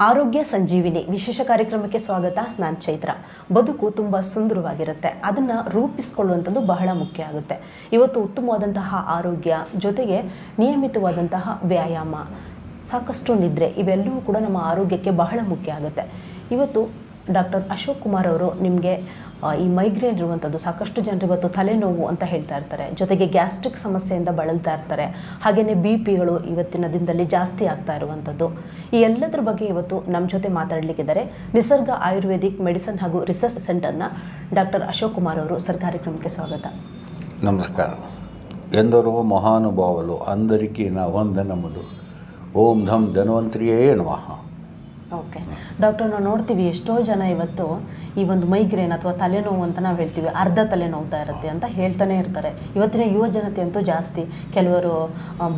ಆರೋಗ್ಯ ಸಂಜೀವಿನಿ ವಿಶೇಷ ಕಾರ್ಯಕ್ರಮಕ್ಕೆ ಸ್ವಾಗತ, ನಾನು ಚೈತ್ರ. ಬದುಕು ತುಂಬ ಸುಂದರವಾಗಿರುತ್ತೆ. ಅದನ್ನು ರೂಪಿಸ್ಕೊಳ್ಳುವಂಥದ್ದು ಬಹಳ ಮುಖ್ಯ ಆಗುತ್ತೆ. ಇವತ್ತು ಉತ್ತಮವಾದಂತಹ ಆರೋಗ್ಯ ಜೊತೆಗೆ ನಿಯಮಿತವಾದಂತಹ ವ್ಯಾಯಾಮ, ಸಾಕಷ್ಟು ನಿದ್ರೆ ಇವೆಲ್ಲವೂ ಕೂಡ ನಮ್ಮ ಆರೋಗ್ಯಕ್ಕೆ ಬಹಳ ಮುಖ್ಯ ಆಗುತ್ತೆ. ಇವತ್ತು ಡಾಕ್ಟರ್ ಅಶೋಕ್ ಕುಮಾರ್ ಅವರು ನಿಮಗೆ ಈ ಮೈಗ್ರೇನ್ ಇರುವಂಥದ್ದು ಸಾಕಷ್ಟು ಜನರು ಇವತ್ತು ತಲೆನೋವು ಅಂತ ಹೇಳ್ತಾ ಇರ್ತಾರೆ. ಜೊತೆಗೆ ಗ್ಯಾಸ್ಟ್ರಿಕ್ ಸಮಸ್ಯೆಯಿಂದ ಬಳಲ್ತಾ ಇರ್ತಾರೆ. ಹಾಗೆಯೇ ಬಿ ಪಿಗಳು ಇವತ್ತಿನ ದಿನದಲ್ಲಿ ಜಾಸ್ತಿ ಆಗ್ತಾ ಇರುವಂಥದ್ದು ಈ ಎಲ್ಲದರ ಬಗ್ಗೆ ಇವತ್ತು ನಮ್ಮ ಜೊತೆ ಮಾತಾಡಲಿಕ್ಕಿದ್ದಾರೆ ನಿಸರ್ಗ ಆಯುರ್ವೇದಿಕ್ ಮೆಡಿಸನ್ ಹಾಗೂ ರಿಸರ್ಚ್ ಸೆಂಟರ್ನ ಡಾಕ್ಟರ್ ಅಶೋಕ್ ಕುಮಾರ್ ಅವರು. ಸರ್, ಕಾರ್ಯಕ್ರಮಕ್ಕೆ ಸ್ವಾಗತ. ನಮಸ್ಕಾರ. ಎಂದರು ಮಹಾನುಭಾವಲು ಅಂದರಿಕಿ ನಮ್ಮದು ಓಂ ಧಂ ಧನ್ವಂತ್ರಿಯೇ ನಮಃ. ಓಕೆ ಡಾಕ್ಟರ್ ನಾವು ನೋಡ್ತೀವಿ ಎಷ್ಟೋ ಜನ ಇವತ್ತು ಈ ಒಂದು ಮೈಗ್ರೇನ್ ಅಥವಾ ತಲೆನೋವು ಅಂತ ನಾವು ಹೇಳ್ತೀವಿ. ಅರ್ಧ ತಲೆನೋವ್ತಾ ಇರುತ್ತೆ ಅಂತ ಹೇಳ್ತಾನೆ ಇರ್ತಾರೆ. ಇವತ್ತಿನ ಯುವ ಜನತೆ ಅಂತೂ ಜಾಸ್ತಿ. ಕೆಲವರು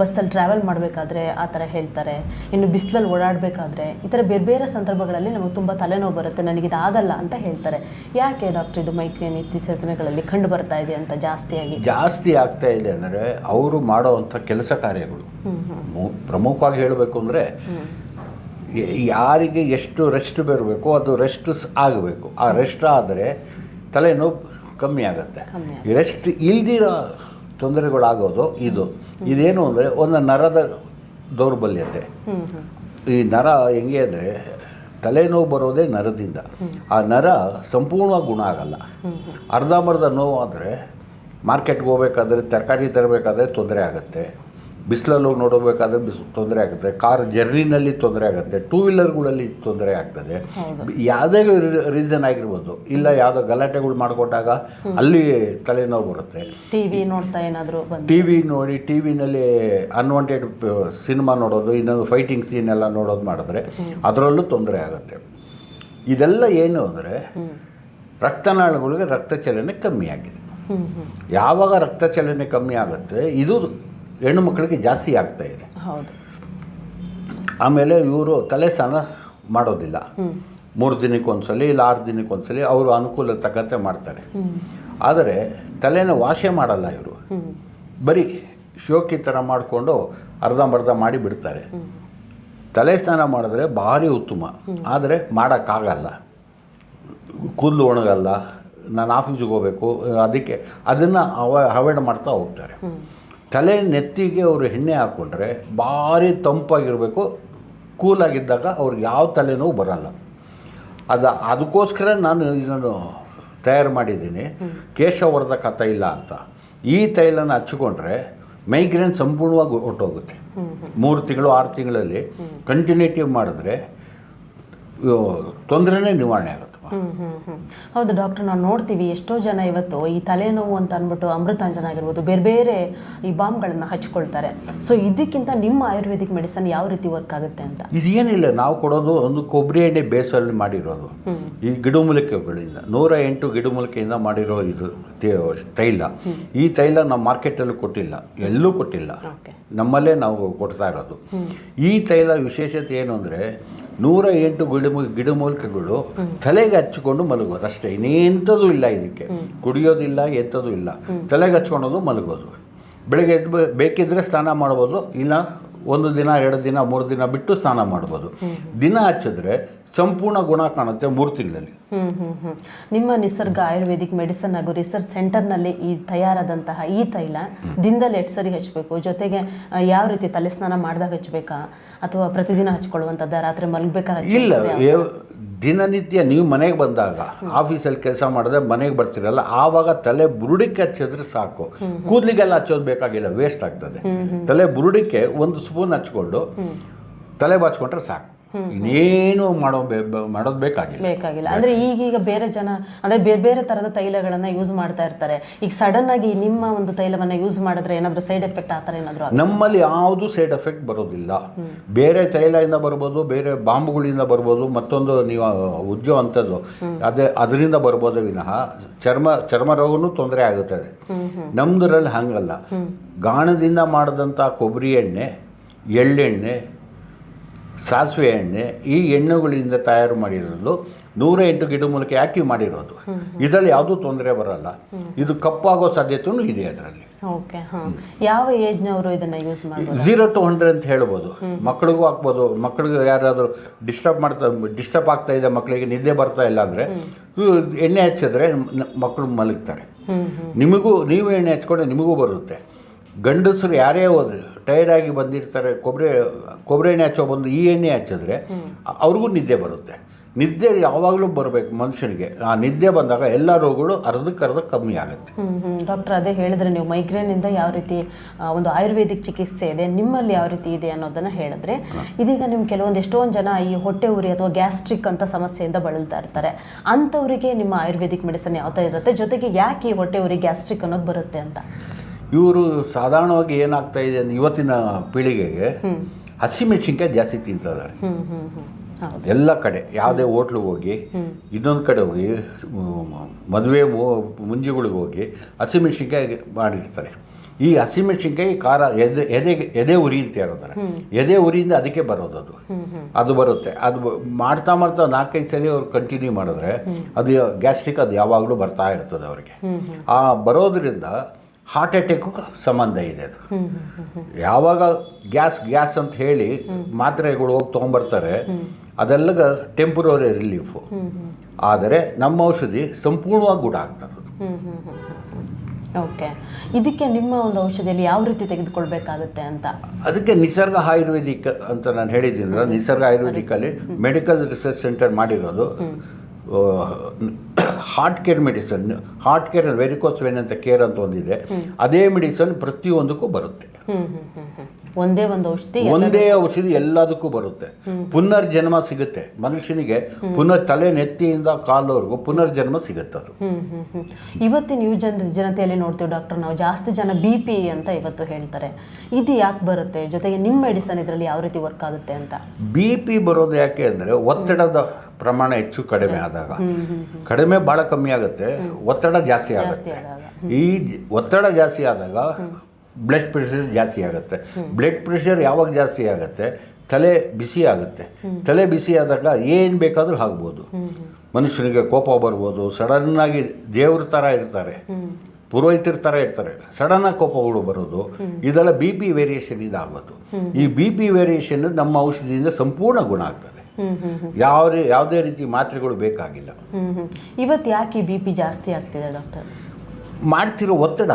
ಬಸ್ಸಲ್ಲಿ ಟ್ರಾವೆಲ್ ಮಾಡಬೇಕಾದ್ರೆ ಆ ಥರ ಹೇಳ್ತಾರೆ. ಇನ್ನು ಬಿಸಿಲಲ್ಲಿ ಓಡಾಡಬೇಕಾದ್ರೆ ಈ ಥರ ಬೇರೆ ಬೇರೆ ಸಂದರ್ಭಗಳಲ್ಲಿ ನಮಗೆ ತುಂಬ ತಲೆನೋವು ಬರುತ್ತೆ. ನನಗಿದು ಆಗಲ್ಲ ಅಂತ ಹೇಳ್ತಾರೆ. ಯಾಕೆ ಡಾಕ್ಟರ್ ಇದು ಮೈಗ್ರೇನ್ ಇತ್ತೀಚಿನ ದಿನಗಳಲ್ಲಿ ಕಂಡು ಬರ್ತಾ ಇದೆ ಅಂತ ಜಾಸ್ತಿಯಾಗಿ? ಜಾಸ್ತಿ ಆಗ್ತಾ ಇದೆ ಅಂದರೆ ಅವರು ಮಾಡೋವಂಥ ಕೆಲಸ ಕಾರ್ಯಗಳು. ಪ್ರಮುಖವಾಗಿ ಹೇಳಬೇಕು ಅಂದರೆ ಯಾರಿಗೆ ಎಷ್ಟು ರೆಸ್ಟ್ ಬರಬೇಕು ಅದು ರೆಸ್ಟ್ ಆಗಬೇಕು. ಆ ರೆಸ್ಟ್ ಆದರೆ ತಲೆನೋವು ಕಮ್ಮಿ ಆಗುತ್ತೆ. ರೆಸ್ಟ್ ಇಲ್ದಿರೋ ತೊಂದರೆಗಳಾಗೋದು ಇದು. ಇದೇನು ಅಂದರೆ ಒಂದು ನರದ ದೌರ್ಬಲ್ಯತೆ. ಈ ನರ ಹೆಂಗೆ ಅಂದರೆ ತಲೆನೋವು ಬರೋದೇ ನರದಿಂದ. ಆ ನರ ಸಂಪೂರ್ಣ ಗುಣ ಆಗಲ್ಲ. ಅರ್ಧಂಬರ್ಧ ನೋವು ಆದರೆ ಮಾರ್ಕೆಟ್ಗೆ ಹೋಗ್ಬೇಕಾದ್ರೆ ತರಕಾರಿ ತರಬೇಕಾದ್ರೆ ತೊಂದರೆ ಆಗುತ್ತೆ. ಬಿಸಿಲಲ್ಲಿ ಹೋಗಿ ನೋಡಬೇಕಾದ್ರೆ ಬಿಸ್ ತೊಂದರೆ ಆಗುತ್ತೆ. ಕಾರ್ ಜರ್ನಿನಲ್ಲಿ ತೊಂದರೆ ಆಗುತ್ತೆ. ಟೂ ವೀಲರ್ಗಳಲ್ಲಿ ತೊಂದರೆ ಆಗ್ತದೆ. ಯಾವುದೇ ರೀಸನ್ ಆಗಿರ್ಬೋದು. ಇಲ್ಲ ಯಾವುದೋ ಗಲಾಟೆಗಳು ಮಾಡಿಕೊಟ್ಟಾಗ ಅಲ್ಲಿ ತಲೆನೋವು ಬರುತ್ತೆ. ಟಿ ವಿ ನೋಡ್ತಾ ಏನಾದರೂ ಟಿ ವಿ ನೋಡಿ ಟಿ ವಿನಲ್ಲಿ ಅನ್ವಾಂಟೆಡ್ ಸಿನಿಮಾ ನೋಡೋದು ಇನ್ನೊಂದು ಫೈಟಿಂಗ್ ಸೀನ್ ಎಲ್ಲ ನೋಡೋದು ಮಾಡಿದ್ರೆ ಅದರಲ್ಲೂ ತೊಂದರೆ ಆಗುತ್ತೆ. ಇದೆಲ್ಲ ಏನು ಅಂದರೆ ರಕ್ತನಾಳಗಳಿಗೆ ರಕ್ತ ಚಲನೆ ಕಮ್ಮಿ ಆಗಿದೆ. ಯಾವಾಗ ರಕ್ತ ಚಲನೆ ಕಮ್ಮಿ ಆಗುತ್ತೆ? ಇದು ಹೆಣ್ಣು ಮಕ್ಕಳಿಗೆ ಜಾಸ್ತಿ ಆಗ್ತಾ ಇದೆ. ಹೌದು. ಆಮೇಲೆ ಇವರು ತಲೆ ಸ್ನಾನ ಮಾಡೋದಿಲ್ಲ ಮೂರು ದಿನಕ್ಕೆ ಒಂದ್ಸಲಿ ಇಲ್ಲ ಆರು ದಿನಕ್ಕೆ ಒಂದ್ಸಲಿ ಅವರು ಅನುಕೂಲ ತಕ್ಕಂತೆ ಮಾಡ್ತಾರೆ. ಆದರೆ ತಲೆನ ವಾಶೆ ಮಾಡಲ್ಲ ಇವರು. ಬರೀ ಶೋಕಿ ಥರ ಮಾಡಿಕೊಂಡು ಅರ್ಧಂಬರ್ಧ ಮಾಡಿ ಬಿಡ್ತಾರೆ. ತಲೆ ಸ್ನಾನ ಮಾಡಿದ್ರೆ ಭಾರಿ ಉತ್ತಮ. ಆದರೆ ಮಾಡೋಕ್ಕಾಗಲ್ಲ. ಕೂದಲು ಒಣಗಲ್ಲ. ನಾನು ಆಫೀಸಿಗೆ ಹೋಗಬೇಕು. ಅದಕ್ಕೆ ಅದನ್ನು ಅವ ಅವಾಯ್ಡ್ ಮಾಡ್ತಾ ಹೋಗ್ತಾರೆ. ತಲೆ ನೆತ್ತಿಗೆ ಅವರು ಎಣ್ಣೆ ಹಾಕ್ಕೊಂಡ್ರೆ ಭಾರಿ ತಂಪಾಗಿರಬೇಕು. ಕೂಲಾಗಿದ್ದಾಗ ಅವ್ರಿಗೆ ಯಾವ ತಲೆನೋವು ಬರಲ್ಲ. ಅದು ಅದಕ್ಕೋಸ್ಕರ ನಾನು ಇದನ್ನು ತಯಾರು ಮಾಡಿದ್ದೀನಿ. ಕೇಶವರ್ಧಕ ತೈಲ ಅಂತ. ಈ ತೈಲನ ಹಚ್ಚಿಕೊಂಡ್ರೆ ಮೈಗ್ರೇನ್ ಸಂಪೂರ್ಣವಾಗಿ ಹೊರಟೋಗುತ್ತೆ. ಮೂರು ತಿಂಗಳು ಆರು ತಿಂಗಳಲ್ಲಿ ಕಂಟಿನ್ಯೂಟಿವ್ ಮಾಡಿದ್ರೆ ತೊಂದರೆನೇ ನಿವಾರಣೆ ಆಗುತ್ತೆ. ಹ್ಮ್ ಹೌದು ಡಾಕ್ಟರ್ ನಾವು ನೋಡ್ತೀವಿ ಎಷ್ಟೋ ಜನ ಇವತ್ತು ಈ ತಲೆನೋವು ಅಂತ ಅಂದ್ಬಿಟ್ಟು ಅಮೃತಾಂಜನ ಆಗಿರ್ಬೋದು ಬೇರೆ ಬೇರೆ ಈ ಬಾಂಬ್ಗಳನ್ನ ಹಚ್ಕೊಳ್ತಾರೆ. ಸೊ ಇದಕ್ಕಿಂತ ನಿಮ್ಮ ಆಯುರ್ವೇದಿಕ್ ಮೆಡಿಸನ್ ಯಾವ ರೀತಿ ವರ್ಕ್ ಆಗುತ್ತೆ ಅಂತ? ಇದೇನಿಲ್ಲ ನಾವು ಕೊಡೋದು ಒಂದು ಕೊಬ್ಬರಿ ಎಣ್ಣೆ ಬೇಸಲ್ಲಿ ಮಾಡಿರೋದು. ಈ ಗಿಡಮೂಲಿಕೆಗಳಿಂದ ನೂರ ಎಂಟು ಗಿಡಮೂಲಿಕೆಯಿಂದ ಮಾಡಿರೋ ಇದು ತೈಲ. ಈ ತೈಲ ನಾವು ಮಾರ್ಕೆಟಲ್ಲೂ ಕೊಟ್ಟಿಲ್ಲ ಎಲ್ಲೂ ಕೊಟ್ಟಿಲ್ಲ. ನಮ್ಮಲ್ಲೇ ನಾವು ಕೊಡ್ತಾ ಇರೋದು. ಈ ತೈಲ ವಿಶೇಷತೆ ಏನು ಅಂದರೆ ನೂರ ಎಂಟು ಗಿಡಮೂ ಗಿಡಮೂಲಿಕೆಗಳು ತಲೆಗೆ ಹಚ್ಚಿಕೊಂಡು ಮಲಗೋದು ಅಷ್ಟೇ ಇನ್ನೆಂಥದ್ದು ಇಲ್ಲ ಇದಕ್ಕೆ. ಕುಡಿಯೋದಿಲ್ಲ ಎಂಥದ್ದು ಇಲ್ಲ. ತಲೆಗೆ ಹಚ್ಕೊಳೋದು ಮಲಗೋದು. ಬೆಳಗ್ಗೆ ಎದ್ದು ಬೇಕಿದ್ದರೆ ಬೇಕಿದ್ರೆ ಸ್ನಾನ ಮಾಡ್ಬೋದು ಇಲ್ಲ ಒಂದು ದಿನ ಎರಡು ದಿನ ಮೂರು ದಿನ ಬಿಟ್ಟು ಸ್ನಾನ ಮಾಡ್ಬೋದು. ದಿನ ಹಚ್ಚಿದ್ರೆ ಸಂಪೂರ್ಣ ಗುಣ ಕಾಣುತ್ತೆ ಮೂರು ತಿಂಗಳಲ್ಲಿ. ನಿಮ್ಮ ನಿಸರ್ಗ ಆಯುರ್ವೇದಿಕ್ ಮೆಡಿಸನ್ ಹಾಗೂ ರಿಸರ್ಚ್ ಸೆಂಟರ್ನಲ್ಲಿ ಈ ತಯಾರಾದಂತಹ ಈ ತೈಲ ದಿನದಲ್ಲಿ ಎಷ್ಟು ಸರಿ ಹಚ್ಚಬೇಕು ಜೊತೆಗೆ ಯಾವ ರೀತಿ ತಲೆ ಸ್ನಾನ ಮಾಡಿದಾಗ ಹಚ್ಚಬೇಕಾ ಅಥವಾ ಪ್ರತಿದಿನ ಹಚ್ಕೊಳ್ಳುವಂಥದ್ದು ರಾತ್ರಿ ಮಲಗಬೇಕಾ? ಇಲ್ಲ ದಿನನಿತ್ಯ ನೀವು ಮನೆಗೆ ಬಂದಾಗ ಆಫೀಸಲ್ಲಿ ಕೆಲಸ ಮಾಡಿದ್ರೆ ಮನೆಗೆ ಬರ್ತೀರಲ್ಲ ಆವಾಗ ತಲೆ ಬುರುಡಿಕ್ಕೆ ಹಚ್ಚಿದ್ರೆ ಸಾಕು. ಕೂದಲಿಗೆಲ್ಲ ಹಚ್ಚೋದು ಬೇಕಾಗಿಲ್ಲ ವೇಸ್ಟ್ ಆಗ್ತದೆ. ತಲೆ ಬುರುಡಿಕ್ಕೆ ಒಂದು ಸ್ಪೂನ್ ಹಚ್ಕೊಂಡು ತಲೆ ಬಾಚ್ಕೊಂಡ್ರೆ ಸಾಕು. ಇನ್ನೇನು ಮಾಡೋ ಮಾಡೋದು ಬೇಕಾಗಿಲ್ಲ. ಬೇಕಾಗಿಲ್ಲ. ಅಂದ್ರೆ ಈಗೀಗ ಬೇರೆ ಜನ ಅಂದ್ರೆ ಬೇರೆ ಬೇರೆ ತರದ ತೈಲಗಳನ್ನ ಯೂಸ್ ಮಾಡ್ತಾ ಇರ್ತಾರೆ. ಈಗ ಸಡನ್ ಆಗಿ ನಿಮ್ಮ ಒಂದು ತೈಲವನ್ನ ಯೂಸ್ ಮಾಡಿದ್ರೆ ಏನಾದ್ರೂ ಸೈಡ್ ಎಫೆಕ್ಟ್ ಆ ಥರ ಏನಾದ್ರು ನಮ್ಮಲ್ಲಿ ಯಾವುದು ಸೈಡ್ ಎಫೆಕ್ಟ್ ಬರೋದಿಲ್ಲ. ಬೇರೆ ತೈಲದಿಂದ ಬರ್ಬೋದು ಬೇರೆ ಬಾಂಬುಗಳಿಂದ ಬರ್ಬೋದು ಮತ್ತೊಂದು ನೀವು ಉಜ್ಜೋ ಅಂಥದ್ದು. ಅದೇ ಅದರಿಂದ ಬರ್ಬೋದು ವಿನಃ ಚರ್ಮ ಚರ್ಮ ರೋಗನು ತೊಂದರೆ ಆಗುತ್ತದೆ ನಮ್ದ್ರಲ್ಲಿ ಹಂಗಲ್ಲ. ಗಾಣದಿಂದ ಮಾಡಿದಂಥ ಕೊಬ್ಬರಿ ಎಣ್ಣೆ ಎಳ್ಳೆಣ್ಣೆ ಸಾಸಿವೆ ಎಣ್ಣೆ ಈ ಎಣ್ಣೆಗಳಿಂದ ತಯಾರು ಮಾಡಿರೋದು ನೂರ ಎಂಟು ಮೂಲಕ ಹಾಕಿ ಮಾಡಿರೋದು. ಇದರಲ್ಲಿ ಯಾವುದೂ ತೊಂದರೆ ಬರಲ್ಲ. ಇದು ಕಪ್ಪಾಗೋ ಸಾಧ್ಯತೆಯೂ ಇದೆ ಅದರಲ್ಲಿ. ಓಕೆ ಯಾವ ಏಜ್ನವರು ಇದನ್ನ ಯೂಸ್ ಮಾಡಿ ಝೀರೋ ಟು ಹಂಡ್ರೆಡ್ ಅಂತ ಹೇಳ್ಬೋದು. ಮಕ್ಕಳಿಗೂ ಹಾಕ್ಬೋದು ಮಕ್ಕಳಿಗೆ ಯಾರಾದರೂ ಡಿಸ್ಟರ್ಬ್ ಮಾಡ್ತಾ ಡಿಸ್ಟರ್ಬ್ ಆಗ್ತಾ ಇದೆ ಮಕ್ಕಳಿಗೆ ನಿದ್ದೆ ಬರ್ತಾ ಇಲ್ಲ ಅಂದರೆ ಎಣ್ಣೆ ಹಚ್ಚಿದ್ರೆ ಮಕ್ಕಳು ಮಲಗ್ತಾರೆ. ನಿಮಗೂ ನೀವು ಎಣ್ಣೆ ಹಚ್ಕೊಂಡ್ರೆ ನಿಮಗೂ ಬರುತ್ತೆ. ಗಂಡಸರು ಯಾರೇ ಹೋದ್ರೆ ಟೈರ್ಡ್ ಆಗಿ ಬಂದಿರ್ತಾರೆ ಕೊಬ್ಬರಿ ಕೊಬ್ಬರಿ ಎಣ್ಣೆ ಹಚ್ಚೋ ಬಂದು ಈ ಎಣ್ಣೆ ಹಚ್ಚಿದ್ರೆ ಅವ್ರಿಗೂ ನಿದ್ದೆ ಬರುತ್ತೆ. ನಿದ್ದೆ ಯಾವಾಗಲೂ ಬರಬೇಕು ಮನುಷ್ಯನಿಗೆ. ಆ ನಿದ್ದೆ ಬಂದಾಗ ಎಲ್ಲ ರೋಗಗಳು ಅರ್ಧಕ್ಕರ್ಧ ಕಮ್ಮಿ ಆಗುತ್ತೆ. ಡಾಕ್ಟರ್ ಅದೇ ಹೇಳಿದ್ರೆ ನೀವು ಮೈಗ್ರೇನ್ ಇಂದ ಯಾವ ರೀತಿ ಒಂದು ಆಯುರ್ವೇದಿಕ್ ಚಿಕಿತ್ಸೆ ಇದೆ ನಿಮ್ಮಲ್ಲಿ ಯಾವ ರೀತಿ ಇದೆ ಅನ್ನೋದನ್ನ ಹೇಳಿದ್ರೆ ಇದೀಗ ನಿಮ್ಮ ಕೆಲವೊಂದು ಎಷ್ಟೊಂದು ಜನ ಈ ಹೊಟ್ಟೆ ಉರಿ ಅಥವಾ ಗ್ಯಾಸ್ಟ್ರಿಕ್ ಅಂತ ಸಮಸ್ಯೆಯಿಂದ ಬಳಲ್ತಾ ಇರ್ತಾರೆ. ಅಂಥವರಿಗೆ ನಿಮ್ಮ ಆಯುರ್ವೇದಿಕ್ ಮೆಡಿಸನ್ ಯಾವ ಥರ ಇರುತ್ತೆ? ಜೊತೆಗೆ ಯಾಕೆ ಈ ಹೊಟ್ಟೆ ಉರಿ ಗ್ಯಾಸ್ಟ್ರಿಕ್ ಅನ್ನೋದು ಬರುತ್ತೆ ಅಂತ? ಇವರು ಸಾಧಾರಣವಾಗಿ ಏನಾಗ್ತಾ ಇದೆ ಅಂದ್ರೆ ಇವತ್ತಿನ ಪೀಳಿಗೆಗೆ ಹಸಿಮೆಣಸಿನ್ಕಾಯಿ ಜಾಸ್ತಿ ಹ್ಮ್ ಹೌದು ಎಲ್ಲ ಕಡೆ ಯಾವುದೇ ಹೋಟ್ಲಿಗೆ ಹೋಗಿ ಇನ್ನೊಂದು ಕಡೆ ಹೋಗಿ ಮದುವೆ ಮುಂಜಿಗಳಿಗೆ ಹೋಗಿ ಹಸಿಮೆಣಸಿನ್ಕಾಯಿ ಮಾಡಿರ್ತಾರೆ. ಈ ಹಸಿಮೆಣಸಿನ್ಕಾಯಿ ಖಾರ ಎದೆ ಎದೆ ಎದೆ ಉರಿ ಅಂತ ಹೇಳ್ತಾರೆ. ಎದೆ ಉರಿಯಿಂದ ಅದಕ್ಕೆ ಬರೋದು ಅದು. ಅದು ಬರುತ್ತೆ. ಅದು ಮಾಡ್ತಾ ಮಾಡ್ತಾ ನಾಲ್ಕೈದು ಸರಿ ಅವ್ರು ಕಂಟಿನ್ಯೂ ಮಾಡಿದ್ರೆ ಅದು ಗ್ಯಾಸ್ಟ್ರಿಕ್ ಅದು ಯಾವಾಗಲೂ ಬರ್ತಾ ಇರ್ತದೆ ಅವರಿಗೆ. ಆ ಬರೋದ್ರಿಂದ ಹಾರ್ಟ್ ಅಟ್ಯಾಕು ಸಂಬಂಧ ಇದೆ ಅದು. ಯಾವಾಗ ಗ್ಯಾಸ್ ಗ್ಯಾಸ್ ಅಂತ ಹೇಳಿ ಮಾತ್ರೆಗಳು ಹೋಗಿ ತೊಗೊಂಬರ್ತಾರೆ ಅದೆಲ್ಲ ಟೆಂಪ್ರವರಿ ರಿಲೀಫು ಆದರೆ ನಮ್ಮ ಔಷಧಿ ಸಂಪೂರ್ಣವಾಗಿ ಗುಣ ಆಗ್ತದೆ ಓಕೆ. ಇದಕ್ಕೆ ನಿಮ್ಮ ಒಂದು ಔಷಧಿಯಲ್ಲಿ ಯಾವ ರೀತಿ ತೆಗೆದುಕೊಳ್ಬೇಕಾಗುತ್ತೆ ಅಂತ? ಅದಕ್ಕೆ ನಿಸರ್ಗ ಆಯುರ್ವೇದಿಕ್ ಅಂತ ನಾನು ಹೇಳಿದ್ದೀನಲ್ಲ ನಿಸರ್ಗ ಆಯುರ್ವೇದಿಕಲ್ಲಿ ಮೆಡಿಕಲ್ ರಿಸರ್ಚ್ ಸೆಂಟರ್ ಮಾಡಿರೋದು heart care medicine heart care varicose vein ಅಂತ ಕೇರ್ ಅಂತ ಒಂದಿದೆ ಅದೇ ಮೆಡಿಸನ್ ಪ್ರತಿಯೊಂದಕ್ಕೂ ಬರುತ್ತೆ. ಒಂದೇ ಒಂದು ಔಷಧಿ ಒಂದೇ ಔಷಧಿ ಎಲ್ಲದಕ್ಕೂ ಬರುತ್ತೆ. ಪುನರ್ಜನ್ಮ ಸಿಗುತ್ತೆ. ಮನುಷ್ಯನಿಗೆ ಪುನರ್ ತಲೆ ನೆತ್ತಿಯಿಂದ ಕಾಲವರೆಗೂ ಪುನರ್ಜನ್ಮ ಸಿಗುತ್ತೆ ಅದು ಇವತ್ತಿನ ಯುವ ಜನ ಜನತೆಯಲ್ಲಿ ನೋಡ್ತೀವಿ ಡಾಕ್ಟರ್ ನಾವು ಜಾಸ್ತಿ ಜನ ಬಿ ಪಿ ಅಂತ ಇವತ್ತು ಹೇಳ್ತಾರೆ. ಇದು ಯಾಕೆ ಬರುತ್ತೆ? ಜೊತೆಗೆ ನಿಮ್ಮ ಮೆಡಿಸನ್ ಇದರಲ್ಲಿ ಯಾವ ರೀತಿ ವರ್ಕ್ ಆಗುತ್ತೆ ಅಂತ? ಬಿ ಪಿ ಬರೋದು ಯಾಕೆ ಅಂದರೆ ಒತ್ತಡದ ಪ್ರಮಾಣ ಹೆಚ್ಚು ಕಡಿಮೆ ಆದಾಗ. ಕಡಿಮೆ ಭಾಳ ಕಮ್ಮಿ ಆಗುತ್ತೆ ಒತ್ತಡ ಜಾಸ್ತಿ ಆಗುತ್ತೆ. ಈ ಒತ್ತಡ ಜಾಸ್ತಿ ಆದಾಗ ಬ್ಲಡ್ ಪ್ರೆಷರ್ ಜಾಸ್ತಿ ಆಗುತ್ತೆ. ಬ್ಲಡ್ ಪ್ರೆಷರ್ ಯಾವಾಗ ಜಾಸ್ತಿ ಆಗುತ್ತೆ? ತಲೆ ಬಿಸಿ ಆಗುತ್ತೆ. ತಲೆ ಬಿಸಿ ಆದಾಗ ಏನು ಬೇಕಾದರೂ ಆಗ್ಬೋದು ಮನುಷ್ಯನಿಗೆ ಕೋಪ ಬರ್ಬೋದು ಸಡನ್ನಾಗಿ ದೇವ್ರ ಥರ ಇರ್ತಾರೆ. ಪುರೋಹಿತರ ಥರ ಇರ್ತಾರೆ. ಸಡನ್ನಾಗಿ ಕೋಪಗಳು ಬರೋದು. ಇದೆಲ್ಲ ಬಿ ಪಿ ವೇರಿಯೇಷನ್ ಇದಾಗೋದು. ಈ ಬಿ ಪಿ ವೇರಿಯೇಷನ್ ನಮ್ಮ ಔಷಧಿಯಿಂದ ಸಂಪೂರ್ಣ ಗುಣ ಆಗ್ತದೆ. ಹ್ಮ್ ಹ್ಮ್ ಹ್ಮ್ ಯಾವ ಯಾವುದೇ ರೀತಿ ಮಾತ್ರೆಗಳು ಬೇಕಾಗಿಲ್ಲ. ಇವತ್ತು ಯಾಕೆ ಬಿ ಪಿ ಜಾಸ್ತಿ ಆಗ್ತಿದೆ ಡಾಕ್ಟರ್? ಮಾಡ್ತಿರೋ ಒತ್ತಡ.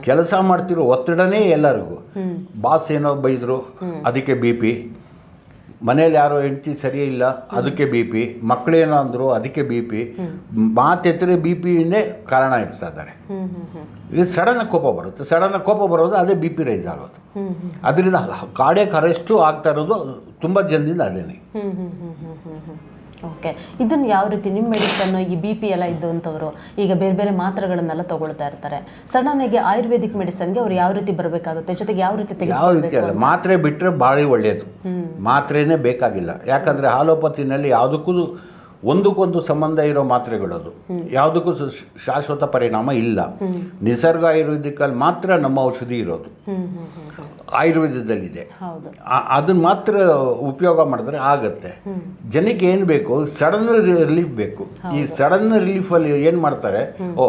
ಕೆಲಸ ಮಾಡ್ತಿರೋ ಒತ್ತಡನೇ ಎಲ್ಲರಿಗೂ. ಬಾಸ್ ಏನೋ ಬೈದರು ಅದಕ್ಕೆ ಬಿ ಪಿ ಮನೇಲಿ ಯಾರೋ ಹೆಂಡತಿ ಸರಿ ಇಲ್ಲ ಅದಕ್ಕೆ ಬಿ ಪಿ ಮಕ್ಕಳೇನೋ ಅಂದರು ಅದಕ್ಕೆ ಬಿ ಪಿ ಮಾತೆತ್ತರೆ ಬಿ ಪಿನೇ ಕಾರಣ ಇಡ್ತಾ ಇದ್ದಾರೆ. ಇದು ಸಡನ್ ಕೋಪ ಬರುತ್ತೆ. ಸಡನ್ ಕೋಪ ಬರೋದು ಅದೇ ಬಿ ಪಿ ರೈಸ್ ಆಗೋದು. ಅದರಿಂದ ಕಾರ್ಡಿಯಕ್ ಅರೆಸ್ಟು ಆಗ್ತಾ ಇರೋದು ತುಂಬ ಜನದಿಂದ ಅದೇನೆ. ಓಕೆ ಇದನ್ನು ಯಾವ ರೀತಿ ನಿಮ್ಮ ಮೆಡಿಸನ್ ಈ ಬಿ ಪಿ ಎಲ್ಲ ಇದ್ದಂಥವ್ರು ಈಗ ಬೇರೆ ಬೇರೆ ಮಾತ್ರೆಗಳನ್ನೆಲ್ಲ ತಗೊಳ್ತಾ ಇರ್ತಾರೆ. ಸಡನ್ನಾಗಿ ಆಯುರ್ವೇದಿಕ್ ಮೆಡಿಸನ್ಗೆ ಅವ್ರು ಯಾವ ರೀತಿ ಬರಬೇಕಾಗುತ್ತೆ? ಜೊತೆಗೆ ಯಾವ ರೀತಿ ಯಾವ ರೀತಿ ಅಲ್ಲ ಮಾತ್ರೆ ಬಿಟ್ಟರೆ ಭಾಳ ಒಳ್ಳೆಯದು ಮಾತ್ರೆನೇ ಬೇಕಾಗಿಲ್ಲ. ಯಾಕಂದರೆ ಆಲೋಪತಿನಲ್ಲಿ ಯಾವುದಕ್ಕೂ ಒಂದಕ್ಕೊಂದು ಸಂಬಂಧ ಇರೋ ಮಾತ್ರೆಗಳದು. ಯಾವುದಕ್ಕೂ ಶಾಶ್ವತ ಪರಿಣಾಮ ಇಲ್ಲ. ನಿಸರ್ಗ ಆಯುರ್ವೇದಿಕಲ್ಲಿ ಮಾತ್ರ ನಮ್ಮ ಔಷಧಿ ಇರೋದು. ಆಯುರ್ವೇದದಲ್ಲಿದೆ. ಅದನ್ನು ಮಾತ್ರ ಉಪಯೋಗ ಮಾಡಿದ್ರೆ ಆಗತ್ತೆ. ಜನಕ್ಕೆ ಏನು ಬೇಕು? ಸಡನ್ ರಿಲೀಫ್ ಬೇಕು. ಈ ಸಡನ್ ರಿಲೀಫಲ್ಲಿ ಏನು ಮಾಡ್ತಾರೆ? ಓ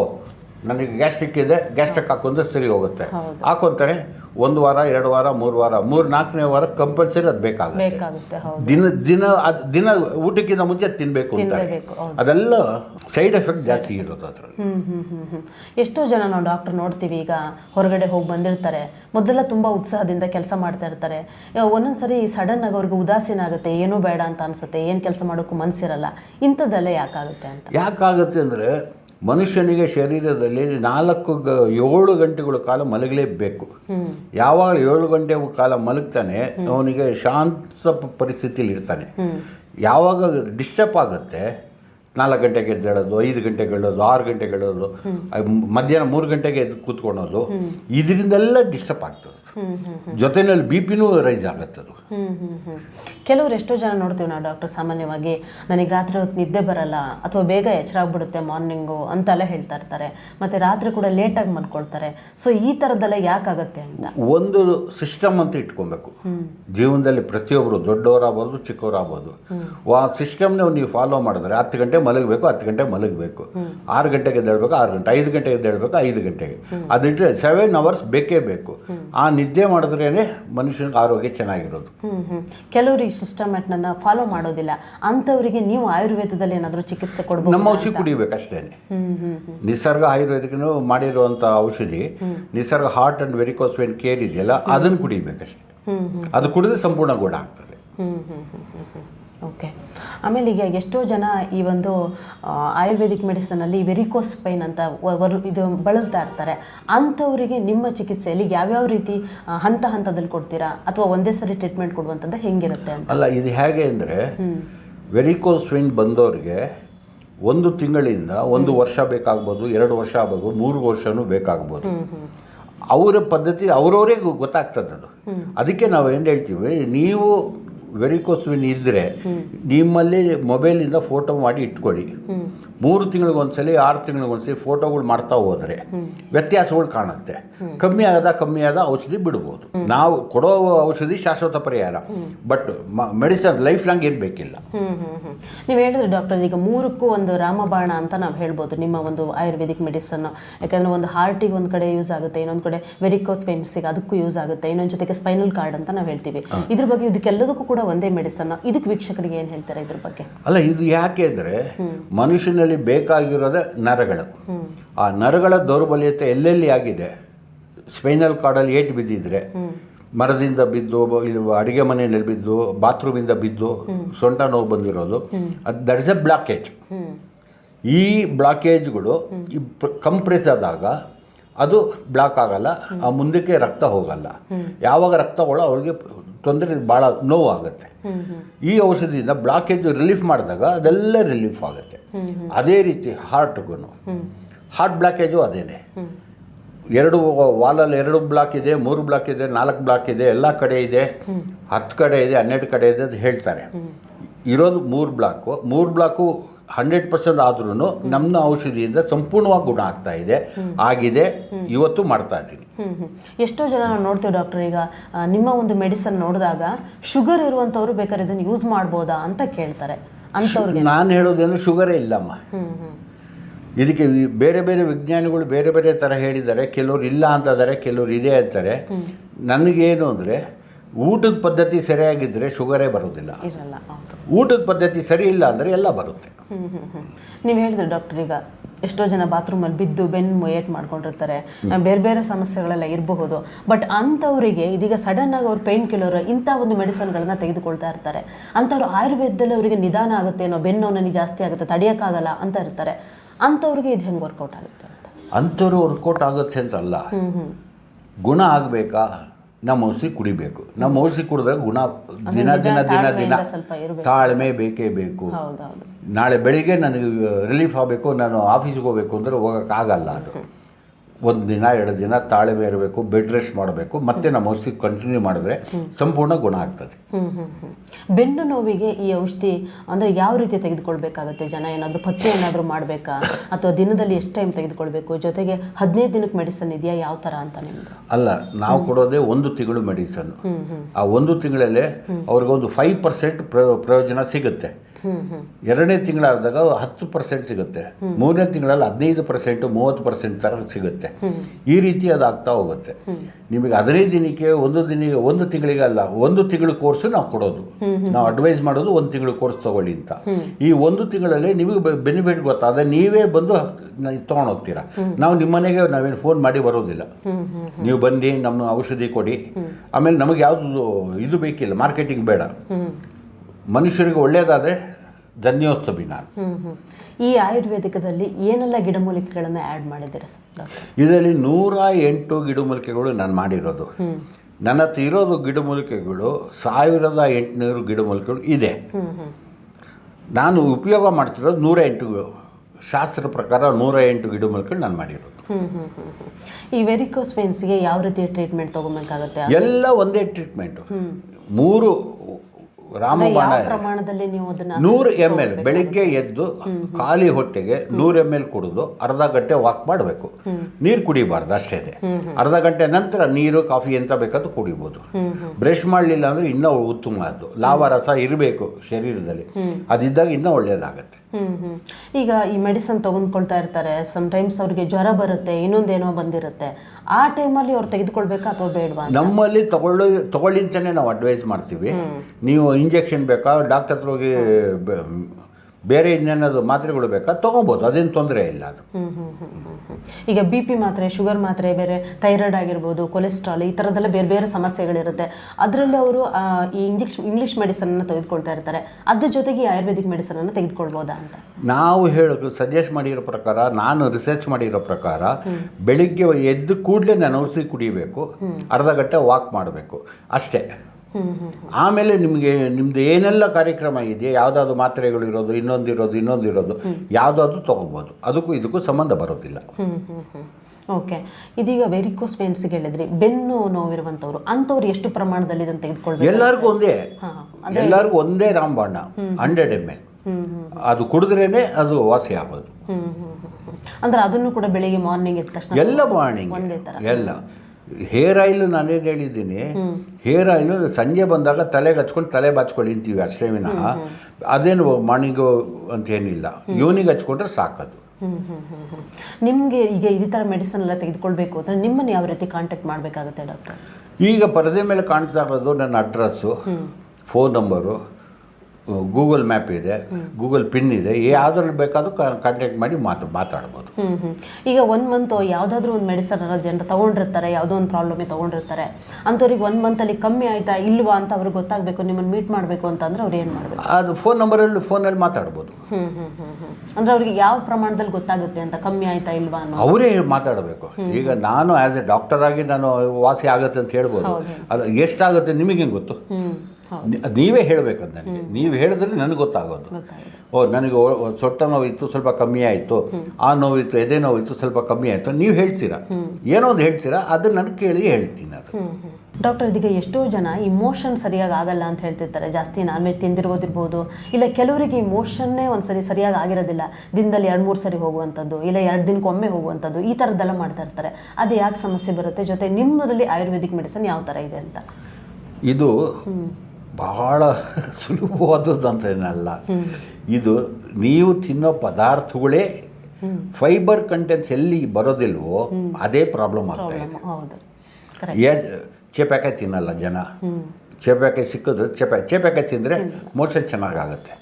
ನನಗೆ ಗ್ಯಾಸ್ಟ್ರಿಕ್ ಇದೆ ಗ್ಯಾಸ್ಟ್ರಿಕ್ ಹಾಕೊಂಡ್ರೆ ಸರಿ ಹೋಗುತ್ತೆ. ಹಾಕೊಂತಾರೆ ಒಂದು ವಾರ ಎರಡು ವಾರ ಮೂರು ವಾರ ಮೂರು ನಾಲ್ಕನೇ ವಾರ ಕಂಪಲ್ಸರಿ ಅದು ಬೇಕಾಗುತ್ತೆ. ದಿನ ದಿನ ಅದು ದಿನ ಊಟಕ್ಕಿಂತ ಮುಂಚೆ ತಿನ್ನಬೇಕು ಅಂತ. ಅದೆಲ್ಲ ಸೈಡ್ ಎಫೆಕ್ಟ್ ಜಾಸ್ತಿ ಇರೋದು ಅದರಲ್ಲಿ. ಹ್ಮ್ ಎಷ್ಟೋ ಜನ ನಾವು ಡಾಕ್ಟರ್ ನೋಡ್ತೀವಿ ಈಗ ಹೊರಗಡೆ ಹೋಗಿ ಬಂದಿರ್ತಾರೆ. ಮೊದಲೆಲ್ಲ ತುಂಬ ಉತ್ಸಾಹದಿಂದ ಕೆಲಸ ಮಾಡ್ತಾ ಇರ್ತಾರೆ. ಒಂದೊಂದ್ಸರಿ ಸಡನ್ ಆಗಿ ಅವ್ರಿಗೆ ಉದಾಸೀನ ಆಗುತ್ತೆ ಏನೂ ಬೇಡ ಅಂತ ಅನ್ಸುತ್ತೆ ಏನು ಕೆಲಸ ಮಾಡೋಕ್ಕೂ ಮನಸ್ಸಿರಲ್ಲ ಇಂಥದ್ದೆಲ್ಲ ಯಾಕಾಗುತ್ತೆ ಅಂತ? ಯಾಕಾಗುತ್ತೆ ಅಂದರೆ ಮನುಷ್ಯನಿಗೆ ಶರೀರದಲ್ಲಿ ನಾಲ್ಕು ಗ ಏಳು ಗಂಟೆಗಳ ಕಾಲ ಮಲಗಲೇಬೇಕು. ಯಾವಾಗ ಏಳು ಗಂಟೆ ಕಾಲ ಮಲಗ್ತಾನೆ ಅವನಿಗೆ ಶಾಂತ ಪರಿಸ್ಥಿತಿಯಲ್ಲಿ ಇರ್ತಾನೆ ಯಾವಾಗ ಡಿಸ್ಟರ್ಬ್ ಆಗುತ್ತೆ ನಾಲ್ಕು ಗಂಟೆಗೆ ಎದ್ದೇಳೋದು ಐದು ಗಂಟೆಗೆ ಹೇಳೋದು ಆರು ಗಂಟೆಗೆ ಹೇಳೋದು ಮಧ್ಯಾಹ್ನ ಮೂರು ಗಂಟೆಗೆ ಎದ್ದು ಕೂತ್ಕೊಳೋದು ಇದರಿಂದೆಲ್ಲ ಡಿಸ್ಟರ್ಬ್ ಆಗ್ತದೆ. ಜೊತೆಯಲ್ಲಿ ಬಿ ಪಿನೂ ರೈಸ್ ಆಗುತ್ತೆ ಅದು. ಕೆಲವ್ರು ಎಷ್ಟೋ ಜನ ನೋಡ್ತೀವಿ ನಾವು ಡಾಕ್ಟರ್ ಸಾಮಾನ್ಯವಾಗಿ ನನಗೆ ರಾತ್ರಿ ಹೊತ್ತು ನಿದ್ದೆ ಬರಲ್ಲ ಅಥವಾ ಬೇಗ ಎಚ್ಚರ ಆಗ್ಬಿಡುತ್ತೆ ಮಾರ್ನಿಂಗು ಅಂತೆಲ್ಲ ಹೇಳ್ತಾ ಇರ್ತಾರೆ. ಮತ್ತು ರಾತ್ರಿ ಕೂಡ ಲೇಟಾಗಿ ಮಲ್ಕೊಳ್ತಾರೆ. ಸೊ ಈ ಥರದ್ದೆಲ್ಲ ಯಾಕಾಗತ್ತೆ ಅಂತ? ಒಂದು ಸಿಸ್ಟಮ್ ಅಂತ ಇಟ್ಕೊಬೇಕು. ಜೀವನದಲ್ಲಿ ಪ್ರತಿಯೊಬ್ಬರು ದೊಡ್ಡವರಾಗ್ಬೋದು ಚಿಕ್ಕವರಾಗ್ಬೋದು. ಆ ಸಿಸ್ಟಮ್ನ ನೀವು ಫಾಲೋ ಮಾಡಿದ್ರೆ ಹತ್ತು ಗಂಟೆ ಮಲಗಬೇಕು ಹತ್ತು ಗಂಟೆಗೆ ಮಲಗಬೇಕು. ಆರು ಗಂಟೆಗೆ ಎದ್ದೇಳ್ಬೇಕು ಆರು ಗಂಟೆ ಐದು ಗಂಟೆಗೆ ಎದ್ದೇಳ್ಬೇಕು ಐದು ಗಂಟೆಗೆ. ಅದಿಟ್ಟರೆ ಸೆವೆನ್ ಅವರ್ಸ್ ಬೇಕೇ ಬೇಕು. ಆ ನಿದ್ದೆ ಮಾಡಿದ್ರೇ ಮನುಷ್ಯನಿಗೆ ಆರೋಗ್ಯ ಚೆನ್ನಾಗಿರೋದು. ಕೆಲವರು ಈ ಸಿಸ್ಟಮ್ಯಾಟ್ನ ಫಾಲೋ ಮಾಡೋದಿಲ್ಲ. ಅಂಥವರಿಗೆ ನೀವು ಆಯುರ್ವೇದದಲ್ಲಿ ಏನಾದರೂ ಚಿಕಿತ್ಸೆ ಕೊಡ್ಬೋದು ನಮ್ಮ ಔಷಧಿ ಕುಡಿಬೇಕು ಅಷ್ಟೇ. ನಿಸರ್ಗ ಆಯುರ್ವೇದಿಕನು ಮಾಡಿರುವಂಥ ಔಷಧಿ Nisarga heart and varicose vein care ಇದೆಯಲ್ಲ ಅದನ್ನು ಕುಡಿಬೇಕಷ್ಟೇ. ಹ್ಮ್ ಅದು ಕುಡಿದ್ರೆ ಸಂಪೂರ್ಣ ಗುಣ ಆಗ್ತದೆ ಓಕೆ ಆಮೇಲೆ ಈಗ ಎಷ್ಟೋ ಜನ ಈ ಒಂದು ಆಯುರ್ವೇದಿಕ್ ಮೆಡಿಸನಲ್ಲಿ ವೆರಿಕೋಸ್ ಪೈನ್ ಅಂತ ವರ್ ಇದು ಬಳಲ್ತಾ ಇರ್ತಾರೆ. ಅಂಥವರಿಗೆ ನಿಮ್ಮ ಚಿಕಿತ್ಸೆಯಲ್ಲಿ ಯಾವ್ಯಾವ ರೀತಿ ಹಂತ ಹಂತದಲ್ಲಿ ಕೊಡ್ತೀರಾ? ಅಥವಾ ಒಂದೇ ಸರಿ ಟ್ರೀಟ್ಮೆಂಟ್ ಕೊಡುವಂಥದ್ದು ಹೆಂಗಿರುತ್ತೆ ಅಲ್ಲ ಇದು ಹೇಗೆ ಅಂದರೆ ವೆರಿಕೋಸ್ ಪೈನ್ ಬಂದವರಿಗೆ ಒಂದು ತಿಂಗಳಿಂದ ಒಂದು ವರ್ಷ ಬೇಕಾಗ್ಬೋದು ಎರಡು ವರ್ಷ ಆಗ್ಬೋದು ಮೂರು ವರ್ಷನೂ ಬೇಕಾಗ್ಬೋದು. ಅವರ ಪದ್ಧತಿ ಅವರವರೇ ಗೊತ್ತಾಗ್ತದೆ ಅದು ಅದಕ್ಕೆ ನಾವು ಏನು ಹೇಳ್ತೀವಿ ನೀವು ವೆರಿಕೋಸ್ ವಿನ್ ಇದ್ದರೆ ನಿಮ್ಮಲ್ಲಿ ಮೊಬೈಲಿಂದ ಫೋಟೋ ಮಾಡಿ ಇಟ್ಕೊಳ್ಳಿ. ಮೂರು ತಿಂಗಳಿಗೊಂದ್ಸಲಿ ಆರು ತಿಂಗಳಿಗೊಂದ್ಸಲಿ ಫೋಟೋಗಳು ಮಾಡ್ತಾ ಹೋದರೆ ವ್ಯತ್ಯಾಸಗಳು ಕಾಣುತ್ತೆ. ಕಮ್ಮಿ ಆಗದ ಕಮ್ಮಿ ಆದ ಔಷಧಿ ಬಿಡ್ಬೋದು. ನಾವು ಕೊಡೋ ಔಷಧಿ ಶಾಶ್ವತ ಪರಿಹಾರ. ಬಟ್ ಮೆಡಿಸನ್ ಲೈಫ್ ಲಾಂಗ್ ಏನು ಬೇಕಿಲ್ಲ. ನೀವು ಹೇಳಿದ್ರೆ ಡಾಕ್ಟರ್ ಈಗ ಮೂರಕ್ಕೂ ಒಂದು ರಾಮಬಾಣ ಅಂತ ನಾವು ಹೇಳ್ಬೋದು ನಿಮ್ಮ ಒಂದು ಆಯುರ್ವೇದಿಕ್ ಮೆಡಿಸನ್ ಯಾಕಂದ್ರೆ ಒಂದು ಹಾರ್ಟಿಗೆ ಒಂದು ಕಡೆ ಯೂಸ್ ಆಗುತ್ತೆ ಇನ್ನೊಂದು ಕಡೆ ವೆರಿಕೋಸ್ ಪೇನ್ಸಿಗೆ ಅದಕ್ಕೂ ಯೂಸ್ ಆಗುತ್ತೆ ಇನ್ನೊಂದು ಜೊತೆಗೆ ಸ್ಪೈನಲ್ ಕಾರ್ಡ್ ಅಂತ ನಾವು ಹೇಳ್ತೀವಿ. ಇದ್ರ ಬಗ್ಗೆ ಇದಕ್ಕೆಲ್ಲದಕ್ಕೂ ಕೂಡ ಒಂದೇ ಮೆಡಿಸನ್ ಇದಕ್ಕೆ ವೀಕ್ಷಕರಿಗೆ ಏನು ಹೇಳ್ತಾರೆ ಇದ್ರ ಬಗ್ಗೆ? ಅಲ್ಲ ಇದು ಯಾಕೆ ಅಂದರೆ ಮನುಷ್ಯನಲ್ಲಿ ಬೇಕಾಗಿರೋದೇ ನರಗಳು. ಆ ನರಗಳ ದೌರ್ಬಲ್ಯತೆ ಎಲ್ಲೆಲ್ಲಿ ಆಗಿದೆ? ಸ್ಪೈನಲ್ ಕಾರ್ಡಲ್ಲಿ ಏಟು ಬಿದ್ದಿದ್ರೆ ಮರದಿಂದ ಬಿದ್ದು ಅಡುಗೆ ಮನೆಯಲ್ಲಿ ಬಿದ್ದು ಬಾತ್ರೂಮಿಂದ ಬಿದ್ದು ಸೊಂಟ ನೋವು ಬಂದಿರೋದು ಅದು ದಟ್ ಇಸ್ ಎ ಬ್ಲಾಕೇಜ್ ಈ ಬ್ಲಾಕೇಜ್ಗಳು ಕಂಪ್ರೆಸ್ ಆದಾಗ ಅದು ಬ್ಲಾಕ್ ಆಗಲ್ಲ, ಆ ಮುಂದಕ್ಕೆ ರಕ್ತ ಹೋಗಲ್ಲ. ಯಾವಾಗ ರಕ್ತ ಹೋಗೋ ಅವ್ರಿಗೆ ತೊಂದರೆ ಭಾಳ ನೋವು ಆಗುತ್ತೆ. ಹ್ಮ್ ಹ್ಮ್ ಈ ಔಷಧಿಯಿಂದ ಬ್ಲಾಕೇಜ್ ರಿಲೀಫ್ ಮಾಡಿದಾಗ ಅದೆಲ್ಲ ರಿಲೀಫ್ ಆಗುತ್ತೆ. ಅದೇ ರೀತಿ ಹಾರ್ಟ್ಗೂ ಹಾರ್ಟ್ ಬ್ಲಾಕೇಜು ಅದೇನೆ. ಎರಡು ವಾಲಲ್ಲಿ ಎರಡು ಬ್ಲಾಕ್ ಇದೆ, ಮೂರು ಬ್ಲಾಕ್ ಇದೆ, ನಾಲ್ಕು ಬ್ಲಾಕ್ ಇದೆ, ಎಲ್ಲ ಕಡೆ ಇದೆ. ಹತ್ತು ಕಡೆ ಇದೆ, ಹನ್ನೆರಡು ಕಡೆ ಇದೆ ಅಂತ ಹೇಳ್ತಾರೆ. ಇರೋದು ಮೂರು ಬ್ಲಾಕು ಮೂರು ಬ್ಲಾಕು ಹಂಡ್ರೆಡ್ ಪರ್ಸೆಂಟ್ ಆದ್ರೂ ನಮ್ಮ ಔಷಧಿಯಿಂದ ಸಂಪೂರ್ಣವಾಗಿ ಗುಣ ಆಗ್ತಾ ಇದೆ. ಆಗಿದೆ. ಇವತ್ತು ಮಾಡ್ತಾ ಇದ್ದೀನಿ ಎಷ್ಟೋ ಜನ ನಾವು ನೋಡ್ತೀವಿ ಡಾಕ್ಟರ್ ಈಗ ನಿಮ್ಮ ಒಂದು ಮೆಡಿಸನ್ ನೋಡಿದಾಗ ಶುಗರ್ ಇರುವಂಥವ್ರು ಬೇಕಾದ್ರೆ ಇದನ್ನು ಯೂಸ್ ಮಾಡ್ಬೋದಾ ಅಂತ ಕೇಳ್ತಾರೆ. ಅಂಥವ್ರಿಗೆ. ನಾನು ಹೇಳೋದೇನು ಶುಗರೇ ಇಲ್ಲಮ್ಮ. ಇದಕ್ಕೆ ಬೇರೆ ಬೇರೆ ವಿಜ್ಞಾನಿಗಳು ಬೇರೆ ಬೇರೆ ಥರ ಹೇಳಿದ್ದಾರೆ. ಕೆಲವರು ಇಲ್ಲ ಅಂತಿದ್ದಾರೆ ಕೆಲವರು ಇದೆ ಅಂತಾರೆ. ನನಗೇನು ಅಂದರೆ ಊಟದ ಪದ್ಧತಿ ಸರಿಯಾಗಿದ್ದರೆ ಶುಗರೇ ಬರೋದಿಲ್ಲ ಇರಲ್ಲ ಹೌದು. ಊಟದ ಪದ್ಧತಿ ಸರಿ ಇಲ್ಲ ಅಂದರೆ ಎಲ್ಲ ಬರುತ್ತೆ. ನೀವು ಹೇಳಿದ್ರೆ ಡಾಕ್ಟರ್ ಈಗ ಎಷ್ಟೋ ಜನ ಬಾತ್ರೂಮಲ್ಲಿ ಬಿದ್ದು ಬೆನ್ನು ಏಟ್ ಮಾಡ್ಕೊಂಡಿರ್ತಾರೆ. ಬೇರೆ ಬೇರೆ ಸಮಸ್ಯೆಗಳೆಲ್ಲ ಇರಬಹುದು. ಬಟ್ ಅಂಥವರಿಗೆ ಇದೀಗ ಸಡನ್ ಆಗಿ ಅವ್ರು ಪೇನ್ ಕಿಲ್ಲರ್ ಇಂಥ ಒಂದು ಮೆಡಿಸನ್ಗಳನ್ನ ತೆಗೆದುಕೊಳ್ತಾ ಇರ್ತಾರೆ. ಅಂಥವ್ರು ಆಯುರ್ವೇದದಲ್ಲಿ ಅವರಿಗೆ ನಿಧಾನ ಆಗುತ್ತೇನೋ ಬೆನ್ನು ನನಗೆ ಜಾಸ್ತಿ ಆಗುತ್ತೆ ತಡೆಯೋಕ್ಕಾಗಲ್ಲ ಅಂತ ಇರ್ತಾರೆ. ಅಂಥವ್ರಿಗೆ ಇದು ಹೆಂಗೆ ವರ್ಕೌಟ್ ಆಗುತ್ತೆ ಅಂತ? ಅಂಥವ್ರು ವರ್ಕೌಟ್ ಆಗುತ್ತೆ ಅಂತಲ್ಲ ಗುಣ ಆಗಬೇಕಾ? ನಮ್ಮ ಔಷಧಿ ಕುಡಿಬೇಕು. ನಮ್ಮ ಔಷಧಿ ಕುಡಿದಾಗ ಗುಣ ದಿನ ದಿನ ದಿನ ದಿನ ತಾಳ್ಮೆ ಬೇಕೇ ಬೇಕು. ನಾಳೆ ಬೆಳಿಗ್ಗೆ ನನಗೆ ರಿಲೀಫ್ ಆಗಬೇಕು ನಾನು ಆಫೀಸ್ಗೆ ಹೋಗಬೇಕು ಅಂದರೆ ಹೋಗೋಕ್ಕಾಗಲ್ಲ ಅದು. ಒಂದು ದಿನ ಎರಡು ದಿನ ತಾಳ್ಮೆ ಇರಬೇಕು ಬೆಡ್ ರೆಸ್ಟ್ ಮಾಡಬೇಕು ಮತ್ತೆ ನಮ್ಮ ಔಷಧಿ ಕಂಟಿನ್ಯೂ ಮಾಡಿದ್ರೆ ಸಂಪೂರ್ಣ ಗುಣ ಆಗ್ತದೆ. ಬೆನ್ನು ನೋವಿಗೆ ಈ ಔಷಧಿ ಅಂದ್ರೆ ಯಾವ ರೀತಿ ತೆಗೆದುಕೊಳ್ಬೇಕಾಗುತ್ತೆ ಜನ? ಏನಾದರೂ ಪಥ್ಯ ಏನಾದರೂ ಮಾಡಬೇಕಾ? ಅಥವಾ ದಿನದಲ್ಲಿ ಎಷ್ಟು ಟೈಮ್ ತೆಗೆದುಕೊಳ್ಬೇಕು? ಜೊತೆಗೆ ಹದಿನೈದು ದಿನಕ್ಕೆ ಮೆಡಿಸನ್ ಇದೆಯಾ? ಯಾವ ಥರ ಅಂತ ನಿಮ್ಮದು ಅಲ್ಲ ನಾವು ಕೊಡೋದೇ ಒಂದು ತಿಂಗಳು ಮೆಡಿಸನ್ ಆ ಒಂದು ತಿಂಗಳಲ್ಲೇ ಅವ್ರಿಗೊಂದು ಫೈವ್ ಪರ್ಸೆಂಟ್ ಪ್ರಯೋಜನ ಸಿಗುತ್ತೆ. ಎರಡನೇ ತಿಂಗಳಾದಾಗ ಹತ್ತು ಪರ್ಸೆಂಟ್ ಸಿಗುತ್ತೆ. ಮೂರನೇ ತಿಂಗಳಲ್ಲಿ ಹದಿನೈದು ಪರ್ಸೆಂಟು ಮೂವತ್ತು ಪರ್ಸೆಂಟ್ ಥರ ಸಿಗುತ್ತೆ. ಈ ರೀತಿ ಅದು ಆಗ್ತಾ ಹೋಗುತ್ತೆ. ನಿಮಗೆ ಹದಿನೈದು ದಿನಕ್ಕೆ ಒಂದು ದಿನ, ಒಂದು ತಿಂಗಳಿಗೆ ಅಲ್ಲ, ಒಂದು ತಿಂಗಳ ಕೋರ್ಸು ನಾವು ಕೊಡೋದು. ನಾವು ಅಡ್ವೈಸ್ ಮಾಡೋದು ಒಂದು ತಿಂಗಳ ಕೋರ್ಸ್ ತಗೊಳ್ಳಿ ಅಂತ. ಈ ಒಂದು ತಿಂಗಳಲ್ಲಿ ನಿಮಗೆ ಬೆನಿಫಿಟ್ ಗೊತ್ತಾದ ನೀವೇ ಬಂದು ತಗೊಂಡು ಹೋಗ್ತೀರಾ? ನಾವು ನಿಮ್ಮ ಮನೆಗೆ ನಾವೇನು ಫೋನ್ ಮಾಡಿ ಬರೋದಿಲ್ಲ. ನೀವು ಬನ್ನಿ, ನಮ್ಮ ಔಷಧಿ ಕೊಡಿ. ಆಮೇಲೆ ನಮಗೆ ಯಾವುದು ಇದು ಬೇಕಿಲ್ಲ ಮಾರ್ಕೆಟಿಂಗ್ ಬೇಡ. ಮನುಷ್ಯರಿಗೆ ಒಳ್ಳೆಯದಾದರೆ ಧನ್ಯೋಸ್ತಮಿ ನಾನು. ಈ ಆಯುರ್ವೇದಿಕದಲ್ಲಿ ಏನೆಲ್ಲ ಗಿಡಮೂಲಿಕೆಗಳನ್ನು ಆ್ಯಡ್ ಮಾಡಿದ್ದೀರಾ ಸರ್ ಇದರಲ್ಲಿ ನೂರ ಎಂಟು ಗಿಡಮೂಲಿಕೆಗಳು ನಾನು ಮಾಡಿರೋದು. ನನ್ನ ಹತ್ರ ಇರೋದು ಗಿಡಮೂಲಿಕೆಗಳು ಸಾವಿರದ ಎಂಟುನೂರು ಗಿಡಮೂಲಿಕೆಗಳು ಇದೆ. ನಾನು ಉಪಯೋಗ ಮಾಡ್ತಿರೋದು ನೂರ ಎಂಟು ಶಾಸ್ತ್ರ ಪ್ರಕಾರ ನೂರ ಎಂಟು ಗಿಡಮೂಲಿಕೆಗಳು ನಾನು ಮಾಡಿರೋದು. ಈ ವೆರಿಕೋಸ್ ವೆನ್ಸ್ಗೆ ಯಾವ ರೀತಿ ಟ್ರೀಟ್ಮೆಂಟ್ ತೊಗೊಬೇಕಾಗತ್ತೆ? ಎಲ್ಲ ಒಂದೇ ಟ್ರೀಟ್ಮೆಂಟು ಮೂರು ರಾಮಬಾಣ ಪ್ರಮಾಣದಲ್ಲಿ ನೀವು ಅದನ್ನ ನೂರು ಎಂ ಎಲ್ ಬೆಳಿಗ್ಗೆ ಎದ್ದು ಖಾಲಿ ಹೊಟ್ಟೆಗೆ ನೂರು ಎಂ ಎಲ್ ಕುಡಿದು ಅರ್ಧ ಗಂಟೆ ವಾಕ್ ಮಾಡಬೇಕು. ನೀರು ಕುಡಿಬಾರ್ದು ಅಷ್ಟೇ ಅರ್ಧ ಗಂಟೆ ನಂತರ ನೀರು ಕಾಫಿ ಎಂತ ಬೇಕಾದ್ರೂ ಕುಡಿಬೋದು. ಬ್ರಷ್ ಮಾಡಲಿಲ್ಲ ಅಂದ್ರೆ ಇನ್ನೂ ಉತ್ತಮ ಅದು ಲಾವರಸ ಇರಬೇಕು ಶರೀರದಲ್ಲಿ. ಅದಿದ್ದಾಗ ಇನ್ನೂ ಒಳ್ಳೆಯದಾಗತ್ತೆ ಹ್ಮ್ ಈಗ ಈ ಮೆಡಿಸನ್ ತಗೊಂಡ್ಕೊಳ್ತಾ ಇರ್ತಾರೆ. ಟೈಮ್ಸ್ ಅವ್ರಿಗೆ ಜ್ವರ ಬರುತ್ತೆ ಇನ್ನೊಂದೇನೋ ಬಂದಿರುತ್ತೆ. ಆ ಟೈಮಲ್ಲಿ ಅವ್ರು ತೆಗೆದುಕೊಳ್ಬೇಕಾ ಅಥವಾ ಬೇಡವಾ ನಮ್ಮಲ್ಲಿ ತಗೊಳ್ಳೋ ತಗೊಳ್ಳಿ ಅಂತಲೇ ನಾವು ಅಡ್ವೈಸ್ ಮಾಡ್ತೀವಿ. ನೀವು ಇಂಜೆಕ್ಷನ್ ಬೇಕಾ? ಡಾಕ್ಟರ್ ಹತ್ರ ಹೋಗಿ ಬೇರೆ ಇನ್ನೇನಾದ್ರು ಮಾತ್ರೆಗಳು ಬೇಕಾ? ತೊಗೊಬೋದು. ಅದೇನು ತೊಂದರೆ ಇಲ್ಲ ಅದು. ಈಗ ಬಿ ಪಿ ಮಾತ್ರೆ ಶುಗರ್ ಮಾತ್ರೆ ಬೇರೆ ಥೈರಾಯ್ಡ್ ಆಗಿರ್ಬೋದು ಕೊಲೆಸ್ಟ್ರಾಲ್ ಈ ಥರದ್ದೆಲ್ಲ ಬೇರೆ ಬೇರೆ ಸಮಸ್ಯೆಗಳಿರುತ್ತೆ. ಅದರಲ್ಲಿ ಅವರು ಈ ಇಂಜೆಕ್ಷನ್ ಇಂಗ್ಲೀಷ್ ಮೆಡಿಸನನ್ನು ತೆಗೆದುಕೊಳ್ತಾ ಇರ್ತಾರೆ. ಅದ್ರ ಜೊತೆಗೆ ಆಯುರ್ವೇದಿಕ್ ಮೆಡಿಸನನ್ನು ತೆಗೆದುಕೊಳ್ಬೋದಾ ಅಂತ. ನಾವು ಹೇಳೋದು ಸಜೆಸ್ಟ್ ಮಾಡಿರೋ ಪ್ರಕಾರ ನಾನು ರಿಸರ್ಚ್ ಮಾಡಿರೋ ಪ್ರಕಾರ ಬೆಳಿಗ್ಗೆ ಎದ್ದು ಕೂಡಲೇ ನಾನು ಔಷಧಿ ಕುಡಿಬೇಕು. ಅರ್ಧ ಗಂಟೆ ವಾಕ್ ಮಾಡಬೇಕು. ಅಷ್ಟೇ. ಆಮೇಲೆ ನಿಮಗೆ ನಿಮ್ದು ಏನೆಲ್ಲ ಕಾರ್ಯಕ್ರಮ ಇದೆಯಾ ಯಾವುದಾದ್ರು ಮಾತ್ರೆಗಳು ಇರೋದು ಇನ್ನೊಂದು ಇರೋದು ಇನ್ನೊಂದು ಇರೋದು ಯಾವುದಾದ್ರು ತೊಗೊಬೋದು. ಅದಕ್ಕೂ ಇದಕ್ಕೂ ಸಂಬಂಧ ಬರೋದಿಲ್ಲ. ಓಕೆ ಇದೀಗ ವೆರಿಕೋಸ್ ಪೇನ್ಸ್ಗೆ ಹೇಳಿದ್ರಿ ಬೆನ್ನು ನೋವಿರುವಂಥವ್ರು ಅಂಥವ್ರು ಎಷ್ಟು ಪ್ರಮಾಣದಲ್ಲಿ ಇದನ್ನು ತೆಗೆದುಕೊಳ್ಬೇಕು? ಎಲ್ಲರಿಗೂ ಒಂದೇ. ಎಲ್ಲರಿಗೂ ಒಂದೇ ರಾಮಬಾಣ ಹಂಡ್ರೆಡ್ ಎಂ ಎಲ್ ಅದು ಕುಡಿದ್ರೇನೆ ಅದು ವಾಸಿ ಆಗೋದು. ಅಂದ್ರೆ ಅದನ್ನು ಕೂಡ ಬೆಳಿಗ್ಗೆ ಮಾರ್ನಿಂಗ್ ಎದ್ದ ತಕ್ಷಣ ಎಲ್ಲ ಮಾರ್ನಿಂಗ್ ಒಂದೇ ಥರ ಎಲ್ಲ. ಹೇರ್ ಆಯಿಲ್ ನಾನೇನು ಹೇಳಿದ್ದೀನಿ ಹೇರ್ ಆಯಿಲ್ ಸಂಜೆ ಬಂದಾಗ ತಲೆಗೆ ಹಚ್ಕೊಂಡು ತಲೆ ಬಾಚ್ಕೊಳ್ಳಿ ಅಂತೀವಿ ಅಷ್ಟೇ ವಿನಃ. ಅದೇನು ಮಾರ್ನಿಂಗು ಅಂತ ಏನಿಲ್ಲ. ಇವನಿಗೆ ಹಚ್ಕೊಂಡ್ರೆ ಸಾಕದು. ನಿಮಗೆ ಈಗ ಈ ಥರ ಮೆಡಿಸನ್ ಎಲ್ಲ ತೆಗೆದುಕೊಳ್ಬೇಕು ಅಂದರೆ ನಿಮ್ಮನ್ನು ಯಾವ ರೀತಿ ಕಾಂಟ್ಯಾಕ್ಟ್ ಮಾಡಬೇಕಾಗುತ್ತೆ ಡಾಕ್ಟರ್ ಈಗ ಪರದೆ ಮೇಲೆ ಕಾಣ್ತಾ ಇರೋದು ನನ್ನ address phone number Google map ಇದೆ ಗೂಗಲ್ ಪಿನ್ ಇದೆ ಯಾವುದ್ರಲ್ಲಿ ಬೇಕಾದ್ರೂ ಕಾಂಟ್ಯಾಕ್ಟ್ ಮಾಡಿ ಮಾತು ಮಾತಾಡ್ಬೋದು. ಈಗ ಒನ್ ಮಂತ್ ಯಾವುದಾದ್ರೂ ಒಂದು ಮೆಡಿಸನ್ ಅನ್ನೋ ಜನರು ತೊಗೊಂಡಿರ್ತಾರೆ ಯಾವುದೋ ಒಂದು ಪ್ರಾಬ್ಲಮ್ ತೊಗೊಂಡಿರ್ತಾರೆ ಅಂಥವ್ರಿಗೆ ಒನ್ ಮಂತಲ್ಲಿ ಕಮ್ಮಿ ಆಯ್ತಾ ಇಲ್ವಾ ಅಂತ ಅವ್ರಿಗೆ ಗೊತ್ತಾಗಬೇಕು ನಿಮ್ಮನ್ನು ಮೀಟ್ ಮಾಡಬೇಕು ಅಂತಂದ್ರೆ ಅವ್ರು ಏನು ಮಾಡಬೇಕು? ಅದು ಫೋನ್ ನಂಬರಲ್ಲಿ ಫೋನಲ್ಲಿ ಮಾತಾಡ್ಬೋದು. ಅಂದರೆ ಅವ್ರಿಗೆ ಯಾವ ಪ್ರಮಾಣದಲ್ಲಿ ಗೊತ್ತಾಗುತ್ತೆ ಅಂತ ಕಮ್ಮಿ ಆಯ್ತಾ ಇಲ್ವಾ ಅನ್ನೋ ಅವರೇ ಮಾತಾಡಬೇಕು. ಈಗ ನಾನು ಆ್ಯಸ್ ಎ ಡಾಕ್ಟರ್ ಆಗಿ ನಾನು ವಾಸಿ ಆಗುತ್ತೆ ಅಂತ ಹೇಳ್ಬೋದು. ಅದು ಎಷ್ಟಾಗುತ್ತೆ ನಿಮಗೇನು ಗೊತ್ತು? ನೀವೇ ಹೇಳಬೇಕಂತ ನನಗೆ. ನೀವು ಹೇಳಿದ್ರೆ ನನಗೆ ಗೊತ್ತಾಗೋದು. ಓ ನನಗೆ ಸೊಟ್ಟ ನೋವಿತ್ತು ಸ್ವಲ್ಪ ಕಮ್ಮಿ ಆಯಿತು. ಆ ನೋವಿತ್ತು ಎದೆ ನೋವಿತ್ತು ಸ್ವಲ್ಪ ಕಮ್ಮಿ ಆಯಿತು. ನೀವು ಹೇಳ್ತೀರಾ? ಏನೋ ಒಂದು ಹೇಳ್ತೀರಾ? ಅದು ನನಗೆ ಕೇಳಿ ಹೇಳ್ತೀನಿ ಅದು. ಡಾಕ್ಟರ್ ಇದೀಗ ಎಷ್ಟೋ ಜನ ಇಮೋಷನ್ ಸರಿಯಾಗಿ ಆಗಲ್ಲ ಅಂತ ಹೇಳ್ತಿರ್ತಾರೆ. ಜಾಸ್ತಿ ನಾನ್ ವೆಜ್ ತಿಂದಿರೋದಿರ್ಬೋದು ಇಲ್ಲ ಕೆಲವರಿಗೆ ಇಮೋಷನ್ನೇ ಒಂದು ಸರಿ ಸರಿಯಾಗಿ ಆಗಿರೋದಿಲ್ಲ. ದಿನದಲ್ಲಿ ಎರಡು ಮೂರು ಸರಿ ಹೋಗುವಂಥದ್ದು ಇಲ್ಲ ಎರಡು ದಿನಕ್ಕೊಮ್ಮೆ ಹೋಗುವಂಥದ್ದು ಈ ಥರದ್ದೆಲ್ಲ ಮಾಡ್ತಾ ಇರ್ತಾರೆ. ಅದು ಯಾಕೆ ಸಮಸ್ಯೆ ಬರುತ್ತೆ? ಜೊತೆ ನಿಮ್ಮದರಲ್ಲಿ ಆಯುರ್ವೇದಿಕ್ ಮೆಡಿಸನ್ ಯಾವ ಥರ ಇದೆ ಅಂತ? ಇದು ಬಹಳ ಸುಲಭವಾದದ್ದು ಅಂತ ಏನಲ್ಲ ಇದು ನೀವು ತಿನ್ನೋ ಪದಾರ್ಥಗಳೇ ಫೈಬರ್ ಕಂಟೆಂಟ್ಸ್ ಎಲ್ಲಿ ಬರೋದಿಲ್ವೋ ಅದೇ ಪ್ರಾಬ್ಲಮ್ ಆಗ್ತಾ ಇದೆ. ಚೇಪಾಕಾಯಿ ತಿನ್ನಲ್ಲ ಜನ. ಚೇಪಾಕಾಯಿ ಸಿಕ್ಕಿದ್ರೆ ಚೇಪಾ ಚೇಪಾಕಾಯಿ ತಿಂದರೆ ಮೋಷನ್ ಚೆನ್ನಾಗಾಗತ್ತೆ.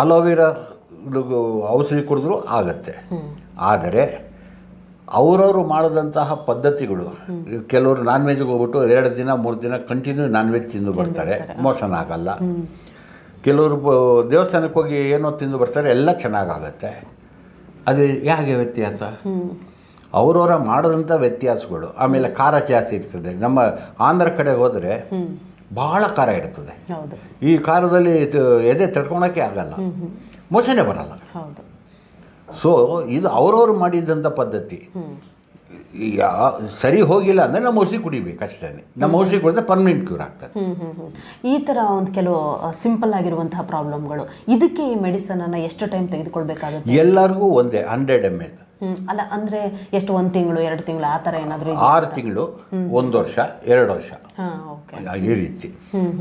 ಅಲೋವೆರಾ ಔಷಧಿ ಕುಡಿದ್ರೂ ಆಗತ್ತೆ. ಆದರೆ ಅವರವರು ಮಾಡಿದಂತಹ ಪದ್ಧತಿಗಳು ಕೆಲವರು ನಾನ್ ವೆಜ್ಗೆ ಹೋಗ್ಬಿಟ್ಟು ಎರಡು ದಿನ ಮೂರು ದಿನ ಕಂಟಿನ್ಯೂ ನಾನ್ ವೆಜ್ ತಿಂದು ಬರ್ತಾರೆ. ಮೋಷನ್ ಆಗಲ್ಲ. ಕೆಲವರು ಬ- ದೇವಸ್ಥಾನಕ್ಕೆ ಹೋಗಿ ಏನೋ ತಿಂದು ಬರ್ತಾರೆ ಎಲ್ಲ ಚೆನ್ನಾಗಾಗತ್ತೆ. ಅದು ಹೇಗೆ ವ್ಯತ್ಯಾಸ? ಅವರವರ ಮಾಡಿದಂಥ ವ್ಯತ್ಯಾಸಗಳು ಆಮೇಲೆ ಖಾರ ಜಾಸ್ತಿ ಇರ್ತದೆ. ನಮ್ಮ ಆಂಧ್ರ ಕಡೆ ಹೋದರೆ ಬಹಳ ಖಾರ ಇರ್ತದೆ. ಈ ಖಾರದಲ್ಲಿ ಎದೆ ತಡ್ಕೊಳಕ್ಕೆ ಆಗಲ್ಲ. ಮೋಚನೆ ಬರಲ್ಲ. ಹೌದು. ಸೊ ಇದು ಅವ್ರವ್ರು ಮಾಡಿದಂಥ ಪದ್ಧತಿ. ಯಾ ಸರಿ ಹೋಗಿಲ್ಲ ಅಂದರೆ ನಮ್ಮ ಔಷಧಿ ಕುಡಿಬೇಕು ಅಷ್ಟೇ ನಮ್ಮ ಔಷಧಿ ಕುಡಿದ್ರೆ ಪರ್ಮನೆಂಟ್ ಕ್ಯೂರ್ ಆಗ್ತದೆ. ಈ ಥರ ಒಂದು ಕೆಲವು ಸಿಂಪಲ್ ಆಗಿರುವಂತಹ ಪ್ರಾಬ್ಲಮ್ಗಳು ಇದಕ್ಕೆ ಈ ಮೆಡಿಸನ್ ಅನ್ನ ಎಷ್ಟು ಟೈಮ್ ತೆಗೆದುಕೊಳ್ಬೇಕಾಗುತ್ತೆ? ಎಲ್ಲರಿಗೂ ಒಂದೇ ಹಂಡ್ರೆಡ್ ಎಂ ಎಲ್ ಅಲ್ಲ ಅಂದ್ರೆ ಎಷ್ಟು ಒಂದು ತಿಂಗಳು ಎರಡು ತಿಂಗಳು ಆ ಥರ ಏನಾದರೂ ಆರು ತಿಂಗಳು ಒಂದು ವರ್ಷ ಎರಡು ವರ್ಷ. ಈ ರೀತಿ.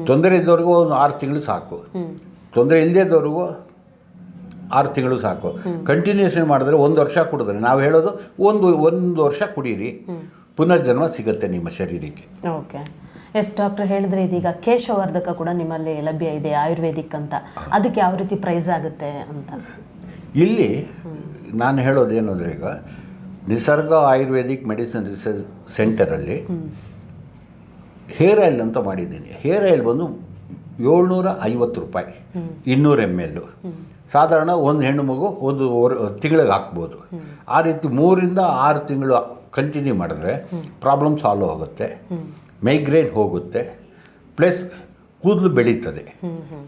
ತೊಂದರೆ ಇದ್ದವ್ರಿಗೂ ಒಂದು ಆರು ತಿಂಗಳು ಸಾಕು. ತೊಂದರೆ ಇಲ್ಲದೇ ಇದ್ದವ್ರಿಗೂ ಆರು ತಿಂಗಳು ಸಾಕು. ಕಂಟಿನ್ಯೂಷನ್ ಮಾಡಿದ್ರೆ ಒಂದು ವರ್ಷ ಕುಡಿದ್ರೆ ನಾವು ಹೇಳೋದು ಒಂದು ಒಂದು ವರ್ಷ ಕುಡೀರಿ. ಪುನರ್ಜನ್ಮ ಸಿಗುತ್ತೆ ನಿಮ್ಮ ಶರೀರಕ್ಕೆ. ಓಕೆ ಎಸ್ ಡಾಕ್ಟರ್ ಹೇಳಿದ್ರೆ ಇದೀಗ ಕೇಶವರ್ಧಕ ಕೂಡ ನಿಮ್ಮಲ್ಲಿ ಲಭ್ಯ ಇದೆ ಆಯುರ್ವೇದಿಕ್ ಅಂತ. ಅದಕ್ಕೆ ಯಾವ ರೀತಿ ಪ್ರೈಸ್ ಆಗುತ್ತೆ ಅಂತ? ಇಲ್ಲಿ ನಾನು ಹೇಳೋದು ಅಂದರೆ ಈಗ ನಿಸರ್ಗ ಆಯುರ್ವೇದಿಕ್ ಮೆಡಿಸಿನ್ ರಿಸರ್ಚ್ ಸೆಂಟರಲ್ಲಿ ಹೇರ್ ಆಯಿಲ್ ಅಂತ ಮಾಡಿದ್ದೀನಿ. ಹೇರ್ ಆಯಿಲ್ ಬಂದು ಏಳ್ನೂರ ಐವತ್ತು ರೂಪಾಯಿ. ಇನ್ನೂರು ಎಂ ಎಲ್ಲು ಸಾಧಾರಣ ಒಂದು ಹೆಣ್ಣು ಮಗು ಒಂದು ತಿಂಗಳಿಗೆ ಹಾಕ್ಬೋದು. ಆ ರೀತಿ ಮೂರಿಂದ ಆರು ತಿಂಗಳು ಕಂಟಿನ್ಯೂ ಮಾಡಿದ್ರೆ ಪ್ರಾಬ್ಲಮ್ ಸಾಲ್ವ್ ಆಗುತ್ತೆ. ಮೈಗ್ರೇನ್ ಹೋಗುತ್ತೆ. ಪ್ಲಸ್ ಕೂದಲು ಬೆಳೀತದೆ.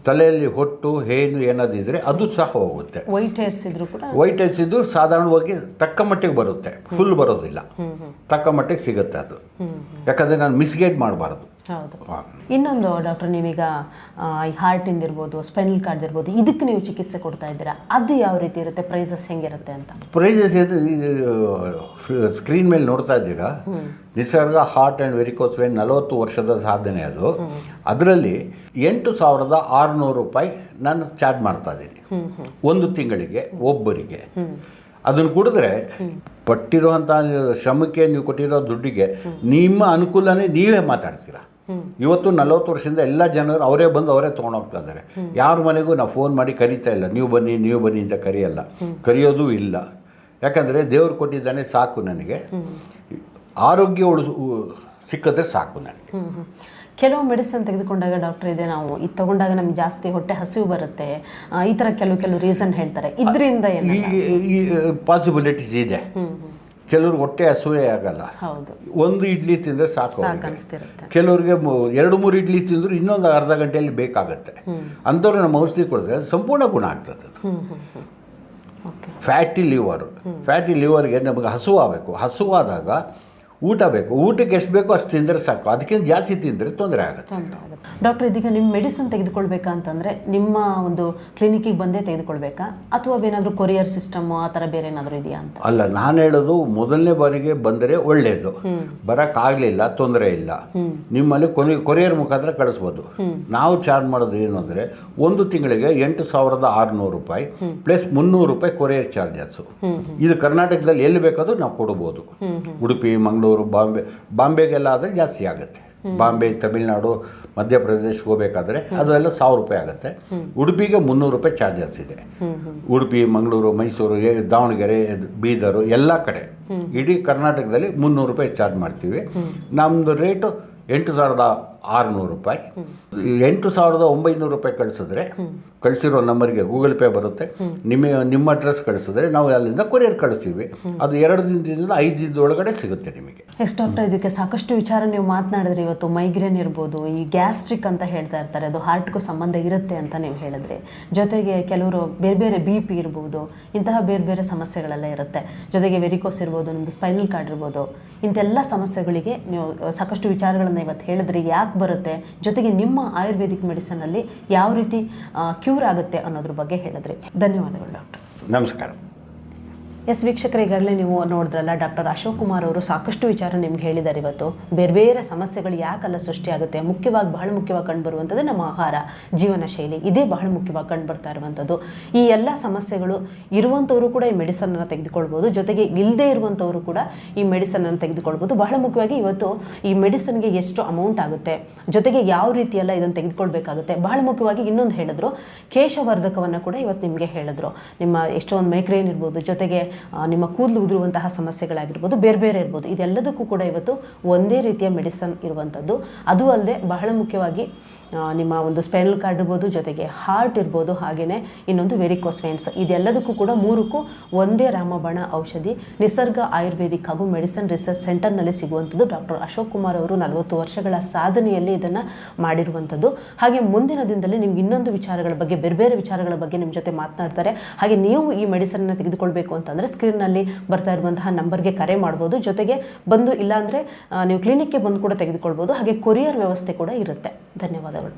ತಲೆಯಲ್ಲಿ ಹೊಟ್ಟು ಹೇನು ಇದ್ದರೆ ಅದು ಸಹ ಹೋಗುತ್ತೆ. ವೈಟ್ ಹೇರ್ಸ್ ಇದ್ರು ಕೂಡ ವೈಟ್ ಹೇರ್ಸ್ ಇದ್ರು ಸಾಧಾರಣವಾಗಿ ತಕ್ಕ ಮಟ್ಟಿಗೆ ಬರುತ್ತೆ. ಫುಲ್ ಬರೋದಿಲ್ಲ. ತಕ್ಕ ಮಟ್ಟಿಗೆ ಸಿಗುತ್ತೆ ಅದು. ಯಾಕಂದರೆ ನಾನು ಮಿಸ್ಗೈಡ್ ಮಾಡಬಾರ್ದು. ಹೌದು. ಇನ್ನೊಂದು ಡಾಕ್ಟರ್ ನೀವೀಗ ಐ ಈ ಹಾರ್ಟಿಂದ ಇರ್ಬೋದು ಸ್ಪೈನಲ್ ಕಾರ್ಡ್ ಇರ್ಬೋದು ಇದಕ್ಕೆ ನೀವು ಚಿಕಿತ್ಸೆ ಕೊಡ್ತಾ ಇದ್ದೀರಾ? ಅದು ಯಾವ ರೀತಿ ಇರುತ್ತೆ? ಪ್ರೈಸಸ್ ಹೆಂಗಿರುತ್ತೆ ಅಂತ. ಪ್ರೈಸಸ್ ಏನು ಸ್ಕ್ರೀನ್ ಮೇಲೆ ನೋಡ್ತಾ ಇದ್ದೀರಾ? Nisarga heart and varicose vein ನಲವತ್ತು ವರ್ಷದ ಸಾಧನೆ ಅದು. ಅದರಲ್ಲಿ ಎಂಟು ಸಾವಿರದ ಆರುನೂರು ರೂಪಾಯಿ ನಾನು ಚಾರ್ಜ್ ಮಾಡ್ತಾ ಇದ್ದೀನಿ. ಒಂದು ತಿಂಗಳಿಗೆ ಒಬ್ಬರಿಗೆ. ಅದನ್ನು ಕುಡಿದ್ರೆ ಪಟ್ಟಿರುವಂಥ ಶ್ರಮಕ್ಕೆ ನೀವು ಕೊಟ್ಟಿರೋ ದುಡ್ಡಿಗೆ ನಿಮ್ಮ ಅನುಕೂಲನೇ ನೀವೇ ಮಾತಾಡ್ತೀರಾ? ಇವತ್ತು ನಲವತ್ತು ವರ್ಷದಿಂದ ಎಲ್ಲ ಜನರು ಅವರೇ ಬಂದು ಅವರೇ ತೊಗೊಂಡೋಗ್ತಾ ಇದ್ದಾರೆ ಯಾರ ಮನೆಗೂ ನಾವು ಫೋನ್ ಮಾಡಿ ಕರಿತಾ ಇಲ್ಲ. ನೀವು ಬನ್ನಿ ನೀವು ಬನ್ನಿ ಅಂತ ಕರೆಯಲ್ಲ. ಕರೆಯೋದು ಇಲ್ಲ. ಯಾಕಂದರೆ ದೇವರು ಕೊಟ್ಟಿದ್ದಾನೆ ಸಾಕು ನನಗೆ. ಆರೋಗ್ಯ ಉಳಿಸು ಸಿಕ್ಕಿದ್ರೆ ಸಾಕು ನನಗೆ. ಕೆಲವು ಮೆಡಿಸಿನ್ ತೆಗೆದುಕೊಂಡಾಗ ಡಾಕ್ಟರ್ ಇದೆ ನಾವು ಇದು ತಗೊಂಡಾಗ ನಮ್ಗೆ ಜಾಸ್ತಿ ಹೊಟ್ಟೆ ಹಸಿವು ಬರುತ್ತೆ. ಈ ಥರ ಕೆಲವು ಕೆಲವು ರೀಸನ್ ಹೇಳ್ತಾರೆ. ಇದರಿಂದ ಈ ಪಾಸಿಬಿಲಿಟೀಸ್ ಇದೆ. ಕೆಲವ್ರು ಹೊಟ್ಟೆ ಹಸುವೆ ಆಗಲ್ಲ. ಹೌದು. ಒಂದು ಇಡ್ಲಿ ತಿಂದರೆ ಸಾಕು ಸಾಕು ಅನಿಸ್ತಿರುತ್ತೆ. ಕೆಲವ್ರಿಗೆ ಎರಡು ಮೂರು ಇಡ್ಲಿ ತಿಂದರೂ ಇನ್ನೊಂದು ಅರ್ಧ ಗಂಟೆಯಲ್ಲಿ ಬೇಕಾಗತ್ತೆ. ಅಂಥವ್ರು ನಮ್ಮ ಔಷಧಿ ಕೊಡಿದ್ರೆ ಸಂಪೂರ್ಣ ಗುಣ ಆಗ್ತದೆ ಅದು. ಫ್ಯಾಟಿ ಲಿವರ್ ಫ್ಯಾಟಿ ಲಿವರ್ಗೆ ನಮಗೆ ಹಸುವಾಗಬೇಕು. ಹಸುವಾದಾಗ ಊಟ ಬೇಕು ಊಟಕ್ಕೆ ಎಷ್ಟು ಬೇಕೋ ಅಷ್ಟು ತಿಂದರೆ ಸಾಕು. ಅದಕ್ಕಿಂತ ಜಾಸ್ತಿ ತಿಂದರೆ ತೊಂದರೆ ಆಗುತ್ತೆ. ಡಾಕ್ಟರ್ ಇದೀಗ ನಿಮ್ಮ ಮೆಡಿಸಿನ್ ತೆಗೆದುಕೊಳ್ಬೇಕಾ ಅಂತಂದರೆ ನಿಮ್ಮ ಒಂದು ಕ್ಲಿನಿಕ್ಕಿಗೆ ಬಂದೇ ತೆಗೆದುಕೊಳ್ಬೇಕಾ? ಅಥವಾ ಏನಾದರೂ ಕೊರಿಯರ್ ಸಿಸ್ಟಮ್ ಆ ಥರ ಬೇರೆ ಏನಾದರೂ ಇದೆಯಾ ಅಂತ? ಅಲ್ಲ ನಾನು ಹೇಳೋದು ಮೊದಲನೇ ಬಾರಿಗೆ ಬಂದರೆ ಒಳ್ಳೆಯದು ಬರೋಕ್ಕಾಗಲಿಲ್ಲ ತೊಂದರೆ ಇಲ್ಲ. ನಿಮ್ಮಲ್ಲಿ ಕೊನೆ ಕೊರಿಯರ್ ಮುಖಾಂತರ ಕಳಿಸ್ಬೋದು. ನಾವು ಚಾರ್ಜ್ ಮಾಡೋದು ಏನು ಅಂದರೆ ಒಂದು ತಿಂಗಳಿಗೆ ಎಂಟು ಸಾವಿರದ ಆರುನೂರು ರೂಪಾಯಿ ಪ್ಲಸ್ ಮುನ್ನೂರು ರೂಪಾಯಿ ಕೊರಿಯರ್ ಚಾರ್ಜಸ್ಸು. ಇದು ಕರ್ನಾಟಕದಲ್ಲಿ ಎಲ್ಲಿ ಬೇಕಾದರೂ ನಾವು ಕೊಡ್ಬೋದು. ಉಡುಪಿ ಮಂಗಳೂರು ಬಾಂಬೆ ಬಾಂಬೆಗೆಲ್ಲ ಆದರೆ ಜಾಸ್ತಿ ಆಗುತ್ತೆ. ಬಾಂಬೆ, ತಮಿಳ್ನಾಡು ಮಧ್ಯಪ್ರದೇಶ್ ಹೋಗಬೇಕಾದ್ರೆ ಅದೆಲ್ಲ ಸಾವಿರ ರೂಪಾಯಿ ಆಗುತ್ತೆ. ಉಡುಪಿಗೆ ಮುನ್ನೂರು ರೂಪಾಯಿ ಚಾರ್ಜಸ್ ಇದೆ. ಉಡುಪಿ, ಮಂಗಳೂರು, ಮೈಸೂರು ದಾವಣಗೆರೆ, ಬೀದರು ಎಲ್ಲ ಕಡೆ. ಇಡೀ ಕರ್ನಾಟಕದಲ್ಲಿ ಮುನ್ನೂರು ರೂಪಾಯಿ ಚಾರ್ಜ್ ಮಾಡ್ತೀವಿ. ನಮ್ಮದು ರೇಟು ಎಂಟು ಸಾವಿರದ ಆರುನೂರು ರೂಪಾಯಿ. ಎಂಟು ಸಾವಿರದ ಒಂಬೈನೂರು ರೂಪಾಯಿ ಕಳಿಸಿದ್ರೆ ಕಳಿಸಿರೋ ನಂಬರ್ಗೆ ಗೂಗಲ್ ಪೇ ಬರುತ್ತೆ. ನಿಮ್ಮ ನಿಮ್ಮ ಅಡ್ರೆಸ್ ಕಳಿಸಿದ್ರೆ ನಾವು ಅಲ್ಲಿಂದ ಕೊರಿಯರ್ ಕಳಿಸ್ತೀವಿ. ಅದು ಎರಡು ದಿನದಿಂದ ಐದು ದಿನದ ಒಳಗಡೆ ಸಿಗುತ್ತೆ ನಿಮಗೆ. ಎಸ್ ಡಾಕ್ಟರ್ ಇದಕ್ಕೆ ಸಾಕಷ್ಟು ವಿಚಾರ ನೀವು ಮಾತನಾಡಿದ್ರಿ. ಇವತ್ತು ಮೈಗ್ರೇನ್ ಇರ್ಬೋದು ಈ ಗ್ಯಾಸ್ಟ್ರಿಕ್ ಅಂತ ಹೇಳ್ತಾ ಇರ್ತಾರೆ. ಅದು ಹಾರ್ಟ್ಗೂ ಸಂಬಂಧ ಇರುತ್ತೆ ಅಂತ ನೀವು ಹೇಳಿದ್ರಿ. ಜೊತೆಗೆ ಕೆಲವರು ಬೇರೆ ಬೇರೆ ಬಿ ಪಿ ಇರ್ಬೋದು ಇಂತಹ ಬೇರೆ ಬೇರೆ ಸಮಸ್ಯೆಗಳೆಲ್ಲ ಇರುತ್ತೆ. ಜೊತೆಗೆ ವೆರಿಕೋಸ್ ಇರ್ಬೋದು ನಿಮ್ಮದು ಸ್ಪೈನಲ್ ಕಾರ್ಡ್ ಇರ್ಬೋದು ಇಂಥೆಲ್ಲ ಸಮಸ್ಯೆಗಳಿಗೆ ನೀವು ಸಾಕಷ್ಟು ವಿಚಾರಗಳನ್ನು ಇವತ್ತು ಹೇಳಿದ್ರಿ. ಯಾಕೆ ಬರುತ್ತೆ? ಜೊತೆಗೆ ನಿಮ್ಮ ಆಯುರ್ವೇದಿಕ್ ಮೆಡಿಸನಲ್ಲಿ ಯಾವ ರೀತಿ ಕ್ಯೂರ್ ಆಗುತ್ತೆ ಅನ್ನೋದ್ರ ಬಗ್ಗೆ ಹೇಳಿದ್ರಿ. ಧನ್ಯವಾದಗಳು ಡಾಕ್ಟರ್. ನಮಸ್ಕಾರ. ಎಸ್ ವೀಕ್ಷಕರು, ಈಗಾಗಲೇ ನೀವು ನೋಡಿದ್ರಲ್ಲ, ಡಾಕ್ಟರ್ ಅಶೋಕ್ ಕುಮಾರ್ ಅವರು ಸಾಕಷ್ಟು ವಿಚಾರ ನಿಮ್ಗೆ ಹೇಳಿದ್ದಾರೆ ಇವತ್ತು. ಬೇರೆ ಬೇರೆ ಸಮಸ್ಯೆಗಳು ಯಾಕೆಲ್ಲ ಸೃಷ್ಟಿಯಾಗುತ್ತೆ? ಮುಖ್ಯವಾಗಿ ಬಹಳ ಮುಖ್ಯವಾಗಿ ಕಂಡುಬರುವಂಥದ್ದು ನಮ್ಮ ಆಹಾರ, ಜೀವನ ಶೈಲಿ. ಇದೇ ಬಹಳ ಮುಖ್ಯವಾಗಿ ಕಂಡುಬರ್ತಾ ಇರುವಂಥದ್ದು. ಈ ಎಲ್ಲ ಸಮಸ್ಯೆಗಳು ಇರುವಂಥವರು ಕೂಡ ಈ ಮೆಡಿಸನ್ನನ್ನು ತೆಗೆದುಕೊಳ್ಬೋದು. ಜೊತೆಗೆ ಇಲ್ಲದೇ ಇರುವಂಥವರು ಕೂಡ ಈ ಮೆಡಿಸನನ್ನು ತೆಗೆದುಕೊಳ್ಬೋದು. ಬಹಳ ಮುಖ್ಯವಾಗಿ ಇವತ್ತು ಈ ಮೆಡಿಸನ್ಗೆ ಎಷ್ಟು ಅಮೌಂಟ್ ಆಗುತ್ತೆ? ಜೊತೆಗೆ ಯಾವ ರೀತಿಯೆಲ್ಲ ಇದನ್ನು ತೆಗೆದುಕೊಳ್ಬೇಕಾಗುತ್ತೆ? ಬಹಳ ಮುಖ್ಯವಾಗಿ ಇನ್ನೊಂದು ಹೇಳಿದ್ರು. ಕೇಶವರ್ಧಕವನ್ನು ಕೂಡ ಇವತ್ತು ನಿಮಗೆ ಹೇಳಿದ್ರು. ನಿಮ್ಮ ಎಷ್ಟೊಂದು ಮೈಗ್ರೇನ್ ಇರ್ಬೋದು, ಜೊತೆಗೆ ನಿಮ್ಮ ಕೂದಲು ಉದುರುವಂತಹ ಸಮಸ್ಯೆಗಳಾಗಿರ್ಬೋದು, ಬೇರೆ ಬೇರೆ ಇರ್ಬೋದು, ಇದೆಲ್ಲದಕ್ಕೂ ಕೂಡ ಇವತ್ತು ಒಂದೇ ರೀತಿಯ ಮೆಡಿಸನ್ ಇರುವಂಥದ್ದು. ಅದು ಅಲ್ಲದೆ ಬಹಳ ಮುಖ್ಯವಾಗಿ ನಿಮ್ಮ ಒಂದು ಸ್ಪೈನಲ್ ಕಾರ್ಡ್ ಇರ್ಬೋದು, ಜೊತೆಗೆ ಹಾರ್ಟ್ ಇರ್ಬೋದು ಹಾಗೆಯೇ ಇನ್ನೊಂದು ವೆರಿಕೋಸ್ ವೆನ್ಸ್ ಇದೆಲ್ಲದಕ್ಕೂ ಕೂಡ ಮೂರಕ್ಕೂ ಒಂದೇ ರಾಮಬಾಣ ಔಷಧಿ. ನಿಸರ್ಗ ಆಯುರ್ವೇದಿಕ್ ಹಾಗೂ ಮೆಡಿಸನ್ ರಿಸರ್ಚ್ ಸೆಂಟರ್ನಲ್ಲಿ ಸಿಗುವಂಥದ್ದು ಡಾಕ್ಟರ್ ಅಶೋಕ್ ಕುಮಾರ್ ಅವರು ನಲವತ್ತು ವರ್ಷಗಳ ಸಾಧನೆಯಲ್ಲಿ ಇದನ್ನು ಮಾಡಿರುವಂಥದ್ದು. ಹಾಗೆ ಮುಂದಿನ ದಿನದಲ್ಲಿ ನಿಮ್ಗೆ ಇನ್ನೊಂದು ವಿಚಾರಗಳ ಬಗ್ಗೆ, ಬೇರೆ ಬೇರೆ ವಿಚಾರಗಳ ಬಗ್ಗೆ ನಿಮ್ಮ ಜೊತೆ ಮಾತನಾಡ್ತಾರೆ. ಹಾಗೆ ನೀವು ಈ ಮೆಡಿಸನ್ನ ತೆಗೆದುಕೊಳ್ಬೇಕು ಅಂತಂದರೆ ಸ್ಕ್ರೀನ್ನಲ್ಲಿ ಬರ್ತಾ ಇರುವಂತಹ ನಂಬರ್ಗೆ ಕರೆ ಮಾಡ್ಬೋದು. ಜೊತೆಗೆ ಬಂದು ಇಲ್ಲಾಂದರೆ ನೀವು ಕ್ಲಿನಿಕ್ಗೆ ಬಂದು ಕೂಡ ತೆಗೆದುಕೊಳ್ಬೋದು. ಹಾಗೆ ಕೊರಿಯರ್ ವ್ಯವಸ್ಥೆ ಕೂಡ ಇರುತ್ತೆ. ಧನ್ಯವಾದಗಳು.